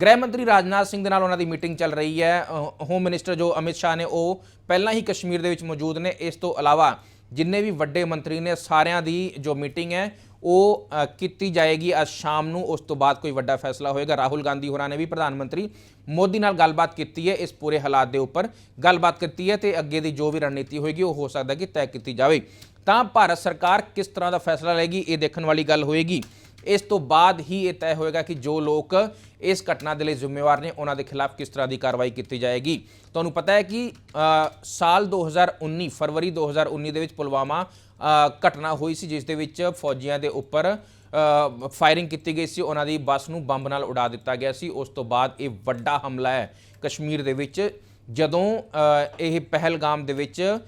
ਗ੍ਰਹਿ ਮੰਤਰੀ ਰਾਜਨਾਥ ਸਿੰਘ ਦੇ ਨਾਲ ਉਹਨਾਂ ਦੀ ਮੀਟਿੰਗ ਚੱਲ ਰਹੀ ਹੈ। ਅ, ਹੋਮ ਮਿਨਿਸਟਰ ਜੋ ਅਮਿਤ ਸ਼ਾਹ ਨੇ ਉਹ ਪਹਿਲਾਂ ਹੀ ਕਸ਼ਮੀਰ ਦੇ ਵਿੱਚ ਮੌਜੂਦ ਨੇ। ਇਸ ਤੋਂ ਇਲਾਵਾ ਜਿੰਨੇ ਵੀ ਵੱਡੇ ਮੰਤਰੀ ਨੇ ਸਾਰਿਆਂ ਦੀ ਜੋ ਮੀਟਿੰਗ ਹੈ ਉਹ ਕੀਤੀ ਜਾਏਗੀ ਅੱਜ ਸ਼ਾਮ ਨੂੰ। ਉਸ ਤੋਂ ਬਾਅਦ ਕੋਈ ਵੱਡਾ ਫੈਸਲਾ ਹੋਏਗਾ। ਰਾਹੁਲ ਗਾਂਧੀ ਹੋਰਾਂ ਨੇ ਵੀ ਪ੍ਰਧਾਨ ਮੰਤਰੀ ਮੋਦੀ ਨਾਲ ਗੱਲਬਾਤ ਕੀਤੀ ਹੈ। ਇਸ ਪੂਰੇ ਹਾਲਾਤ ਦੇ ਉੱਪਰ ਗੱਲਬਾਤ ਕੀਤੀ ਹੈ ਤੇ ਅੱਗੇ ਦੀ ਜੋ ਵੀ ਰਣਨੀਤੀ ਹੋਏਗੀ ਉਹ ਹੋ ਸਕਦਾ ਕਿ ਤੈਅ ਕੀਤੀ ਜਾਵੇ। ਤਾਂ ਭਾਰਤ ਸਰਕਾਰ ਕਿਸ ਤਰ੍ਹਾਂ ਦਾ ਫੈਸਲਾ ਲਏਗੀ ਇਹ ਦੇਖਣ ਵਾਲੀ ਗੱਲ ਹੋਏਗੀ। ਇਸ ਤੋਂ ਬਾਅਦ ਹੀ ਇਹ ਤੈਅ ਹੋਏਗਾ ਕਿ ਜੋ ਲੋਕ ਇਸ ਘਟਨਾ ਦੇ ਲਈ ਜ਼ਿੰਮੇਵਾਰ ਨੇ ਉਹਨਾਂ ਦੇ ਖਿਲਾਫ ਕਿਸ ਤਰ੍ਹਾਂ ਦੀ ਕਾਰਵਾਈ ਕੀਤੀ ਜਾਏਗੀ। ਤੁਹਾਨੂੰ ਪਤਾ ਹੈ ਕਿ ਅ, ਸਾਲ 2019 ਫਰਵਰੀ 2019 ਦੇ ਵਿੱਚ ਪੁਲਵਾਮਾ ਘਟਨਾ ਹੋਈ ਸੀ ਜਿਸ ਦੇ ਵਿੱਚ ਫੌਜੀਆਂ ਦੇ ਉੱਪਰ ਫਾਇਰਿੰਗ ਕੀਤੀ ਗਈ ਸੀ। ਉਹਨਾਂ ਦੀ ਬੱਸ ਨੂੰ ਬੰਬ ਨਾਲ ਉਡਾ ਦਿੱਤਾ ਗਿਆ ਸੀ। ਉਸ ਤੋਂ ਬਾਅਦ ਇਹ ਵੱਡਾ ਹਮਲਾ ਹੈ ਕਸ਼ਮੀਰ ਦੇ ਵਿੱਚ। ਜਦੋਂ ਇਹ ਪਹਿਲਗਾਮ ਦੇ ਵਿੱਚ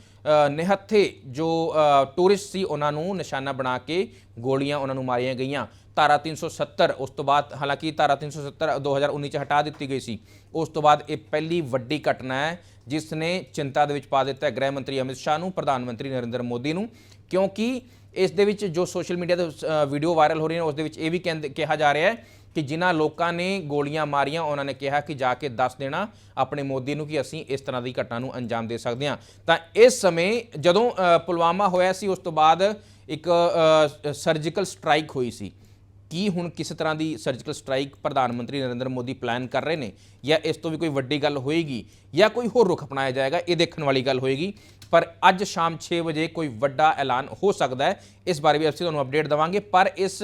ਨਿਹੱਥੇ ਜੋ ਟੂਰਿਸਟ ਸੀ, ਉਹਨਾਂ ਨੂੰ ਨਿਸ਼ਾਨਾ ਬਣਾ ਕੇ ਗੋਲੀਆਂ ਉਹਨਾਂ ਨੂੰ ਮਾਰੀਆਂ ਗਈਆਂ। ਧਾਰਾ 370 ਉਸ ਤੋਂ ਬਾਅਦ, ਹਾਲਾਂਕਿ ਧਾਰਾ 370 2019 ਚ ਹਟਾ ਦਿੱਤੀ ਗਈ ਸੀ। ਉਸ ਤੋਂ ਬਾਅਦ ਇਹ ਪਹਿਲੀ ਵੱਡੀ ਘਟਨਾ ਹੈ, ਜਿਸ ਨੇ ਚਿੰਤਾ ਦੇ ਵਿੱਚ ਪਾ ਦਿੱਤਾ ਗ੍ਰਹਿ ਮੰਤਰੀ ਅਮਿਤ ਸ਼ਾਹ ਨੂੰ, ਪ੍ਰਧਾਨ ਮੰਤਰੀ ਨਰਿੰਦਰ ਮੋਦੀ ਨੂੰ। ਕਿਉਂਕਿ ਇਸ ਦੇ ਵਿੱਚ ਜੋ ਸੋਸ਼ਲ ਮੀਡੀਆ ਤੇ ਅ, ਵੀਡੀਓ ਵਾਇਰਲ ਹੋ ਰਹੀਆਂ ਨੇ ਉਸ ਦੇ ਵਿੱਚ ਇਹ ਵੀ ਕਹਿੰਦੇ- ਕਿਹਾ ਜਾ ਰਿਹਾ ਹੈ ਕਿ ਜਿਨ੍ਹਾਂ ਲੋਕਾਂ ਨੇ ਗੋਲੀਆਂ ਮਾਰੀਆਂ ਉਹਨਾਂ ਨੇ ਕਿਹਾ ਕਿ ਜਾ ਕੇ ਦੱਸ ਦੇਣਾ ਆਪਣੇ ਮੋਦੀ ਨੂੰ ਕਿ ਅਸੀਂ ਇਸ ਤਰ੍ਹਾਂ ਦੀ ਘਟਨਾ ਨੂੰ ਅੰਜਾਮ ਦੇ ਸਕਦੇ ਹਾਂ। ਤਾਂ ਇਸ ਸਮੇਂ ਜਦੋਂ ਪੁਲਵਾਮਾ ਹੋਇਆ ਸੀ ਉਸ ਤੋਂ ਬਾਅਦ ਇੱਕ ਸਰਜੀਕਲ ਸਟ੍ਰਾਈਕ ਹੋਈ ਸੀ। ਕੀ ਹੁਣ ਕਿਸੇ ਤਰ੍ਹਾਂ ਦੀ ਸਰਜੀਕਲ ਸਟ੍ਰਾਈਕ ਪ੍ਰਧਾਨ ਮੰਤਰੀ ਨਰਿੰਦਰ ਮੋਦੀ ਪਲਾਨ ਕਰ ਰਹੇ ਨੇ? ਜਾਂ ਇਸ ਤੋਂ ਵੀ ਕੋਈ ਵੱਡੀ ਗੱਲ ਹੋਏਗੀ? ਜਾਂ ਕੋਈ ਹੋਰ ਰੁਖ ਅਪਣਾਇਆ ਜਾਏਗਾ? ਇਹ ਦੇਖਣ ਵਾਲੀ ਗੱਲ ਹੋਏਗੀ। ਪਰ ਅੱਜ ਸ਼ਾਮ 6 ਵਜੇ ਕੋਈ ਵੱਡਾ ਐਲਾਨ ਹੋ ਸਕਦਾ ਹੈ। ਇਸ ਬਾਰੇ ਵੀ ਅਸੀਂ ਤੁਹਾਨੂੰ ਅਪਡੇਟ ਦਵਾਂਗੇ। ਪਰ ਇਸ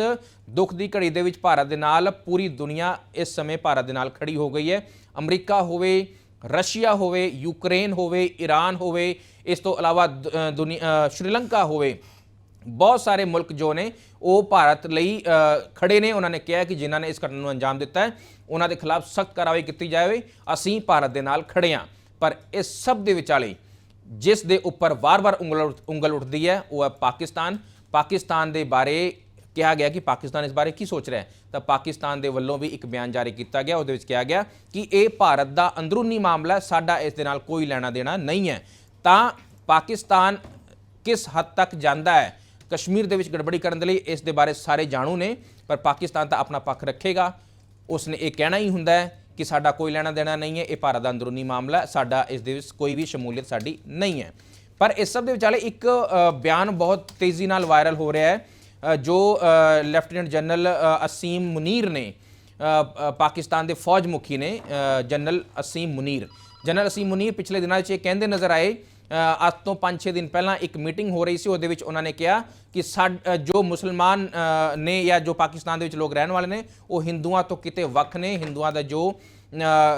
ਦੁੱਖ ਦੀ ਘੜੀ ਦੇ ਵਿੱਚ ਭਾਰਤ ਦੇ ਨਾਲ ਪੂਰੀ ਦੁਨੀਆ ਇਸ ਸਮੇਂ ਭਾਰਤ ਦੇ ਨਾਲ ਖੜੀ ਹੋ ਗਈ ਹੈ। ਅਮਰੀਕਾ ਹੋਵੇ ਰਸ਼ੀਆ ਹੋਵੇ ਯੂਕਰੇਨ ਹੋਵੇ ਈਰਾਨ ਹੋਵੇ ਇਸ ਤੋਂ ਇਲਾਵਾ ਦ- ਸ਼੍ਰੀਲੰਕਾ ਹੋਵੇ ਬਹੁਤ ਸਾਰੇ ਮੁਲਕ ਜੋ ਨੇ ਉਹ ਭਾਰਤ ਲਈ ਅ, ਖੜੇ ਨੇ। ਉਹਨਾਂ ਨੇ ਕਿਹਾ ਕਿ ਜਿਨ੍ਹਾਂ ਨੇ ਇਸ ਘਟਨਾ ਨੂੰ ਅੰਜਾਮ ਦਿੱਤਾ ਹੈ ਉਹਨਾਂ ਦੇ ਖਿਲਾਫ ਸਖਤ ਕਾਰਵਾਈ ਕੀਤੀ ਜਾਵੇ। ਅਸੀਂ ਭਾਰਤ ਦੇ ਨਾਲ ਖੜੇ ਹਾਂ। ਪਰ ਇਸ ਸਭ ਦੇ ਵਿਚਾਲੇ ਜਿਸ ਦੇ ਉੱਪਰ ਵਾਰ-ਵਾਰ ਉਂਗਲ ਉੱਠ- ਉਂਗਲ ਉੱਠਦੀ ਹੈ, ਉਹ ਹੈ ਪਾਕਿਸਤਾਨ। ਪਾਕਿਸਤਾਨ ਦੇ ਬਾਰੇ ਕਿਹਾ ਗਿਆ ਕਿ ਪਾਕਿਸਤਾਨ ਇਸ ਬਾਰੇ ਕੀ ਸੋਚ ਰਿਹਾ ਹੈ? ਤਾਂ ਪਾਕਿਸਤਾਨ ਦੇ ਵੱਲੋਂ ਵੀ ਇੱਕ ਬਿਆਨ ਜਾਰੀ ਕੀਤਾ ਗਿਆ। ਉਹਦੇ ਵਿੱਚ ਕਿਹਾ ਗਿਆ ਕਿ ਇਹ ਭਾਰਤ ਦਾ ਅੰਦਰੂਨੀ ਮਾਮਲਾ ਸਾਡਾ ਇਸ ਦੇ ਨਾਲ ਕੋਈ ਲੈਣਾ ਦੇਣਾ ਨਹੀਂ ਹੈ। ਤਾਂ ਪਾਕਿਸਤਾਨ ਕਿਸ ਹੱਦ ਤੱਕ ਜਾਂਦਾ ਹੈ? ਕਸ਼ਮੀਰ ਦੇ ਵਿੱਚ ਗੜਬੜੀ ਕਰਨ ਦੇ ਲਈ ਇਸ ਦੇ ਬਾਰੇ ਸਾਰੇ ਜਾਣੂ ਨੇ, ਪਰ ਪਾਕਿਸਤਾਨ ਤਾਂ ਆਪਣਾ ਪੱਖ ਰੱਖੇਗਾ। ਉਸ ਨੇ ਇਹ ਕਹਿਣਾ ਹੀ ਹੁੰਦਾ ਹੈ ਕਿ ਸਾਡਾ ਕੋਈ ਲੈਣਾ ਦੇਣਾ ਨਹੀਂ ਹੈ, ਇਹ ਭਾਰਤ ਦਾ ਅੰਦਰੂਨੀ ਮਾਮਲਾ ਸਾਡਾ ਇਸ ਦੇ ਵਿੱਚ ਕੋਈ ਵੀ ਸ਼ਮੂਲੀਅਤ ਸਾਡੀ ਨਹੀਂ ਹੈ। ਪਰ ਇਸ ਸਭ ਦੇ ਵਿਚਾਲੇ ਇੱਕ ਬਿਆਨ ਬਹੁਤ ਤੇਜ਼ੀ ਨਾਲ ਵਾਇਰਲ ਹੋ ਰਿਹਾ ਹੈ ਜੋ ਲੈਫਟੀਨੈਂਟ ਜਨਰਲ ਅਸੀਮ ਮੁਨੀਰ ਨੇ ਪਾਕਿਸਤਾਨ ਦੇ ਫੌਜ ਮੁਖੀ ਨੇ ਜਨਰਲ ਅਸੀਮ ਮੁਨੀਰ। ਜਨਰਲ ਅਸੀਮ ਮੁਨੀਰ ਪਿਛਲੇ ਦਿਨਾਂ 'ਚ ਇਹ ਕਹਿੰਦੇ ਨਜ਼ਰ ਆਏ ਅੱਜ ਤੋਂ 5-6 ਦਿਨ ਪਹਿਲਾਂ ਇੱਕ ਮੀਟਿੰਗ ਹੋ ਰਹੀ ਸੀ। ਉਹਦੇ ਵਿੱਚ ਉਹਨਾਂ ਨੇ ਕਿਹਾ ਕਿ ਸਾਡ- ਜੋ ਮੁਸਲਮਾਨ ਨੇ ਜਾਂ ਜੋ ਪਾਕਿਸਤਾਨ ਦੇ ਵਿੱਚ ਲੋਕ ਰਹਿਣ ਵਾਲੇ ਨੇ ਉਹ ਹਿੰਦੂਆਂ ਤੋਂ ਕਿਤੇ ਵੱਖ ਨੇ। ਹਿੰਦੂਆਂ ਦਾ ਜੋ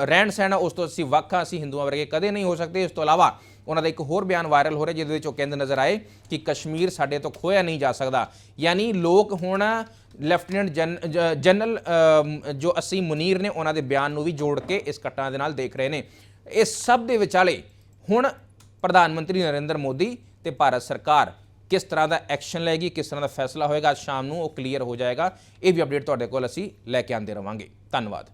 ਰਹਿਣ ਸਹਿਣ ਆ, ਉਸ ਤੋਂ ਅਸੀਂ ਵੱਖ ਹਾਂ ਅਸੀਂ ਹਿੰਦੂਆਂ ਵਰਗੇ ਕਦੇ ਨਹੀਂ ਹੋ ਸਕਦੇ। ਇਸ ਤੋਂ ਇਲਾਵਾ ਉਹਨਾਂ ਦਾ ਇੱਕ ਹੋਰ ਬਿਆਨ ਵਾਇਰਲ ਹੋ ਰਿਹਾ ਜਿਹਦੇ ਵਿੱਚ ਉਹ ਕਹਿੰਦੇ ਨਜ਼ਰ ਆਏ ਕਿ ਕਸ਼ਮੀਰ ਸਾਡੇ ਤੋਂ ਖੋਇਆ ਨਹੀਂ ਜਾ ਸਕਦਾ। ਯਾਨੀ ਲੋਕ ਹੁਣ ਲੈਫਟੀਨੈਂਟ ਜਨ- ਜਨਰਲ ਜੋ ਅਸੀਂ ਮੁਨੀਰ ਨੇ ਉਹਨਾਂ ਦੇ ਬਿਆਨ ਨੂੰ ਵੀ ਜੋੜ ਕੇ ਇਸ ਘਟਨਾ ਦੇ ਨਾਲ ਦੇਖ ਰਹੇ ਨੇ। ਇਸ ਸਭ ਦੇ ਵਿਚਾਲੇ ਹੁਣ ਪ੍ਰਧਾਨ ਮੰਤਰੀ ਨਰਿੰਦਰ ਮੋਦੀ ਤੇ ਭਾਰਤ ਸਰਕਾਰ ਕਿਸ ਤਰ੍ਹਾਂ ਦਾ ਐਕਸ਼ਨ ਲਏਗੀ, ਕਿਸ ਤਰ੍ਹਾਂ ਦਾ ਫੈਸਲਾ ਹੋਏਗਾ, ਅੱਜ ਸ਼ਾਮ ਨੂੰ ਉਹ ਕਲੀਅਰ ਹੋ ਜਾਏਗਾ। ਇਹ ਵੀ ਅਪਡੇਟ ਤੁਹਾਡੇ ਕੋਲ ਅਸੀਂ ਲੈ ਕੇ ਆਂਦੇ ਰਵਾਂਗੇ। ਧੰਨਵਾਦ।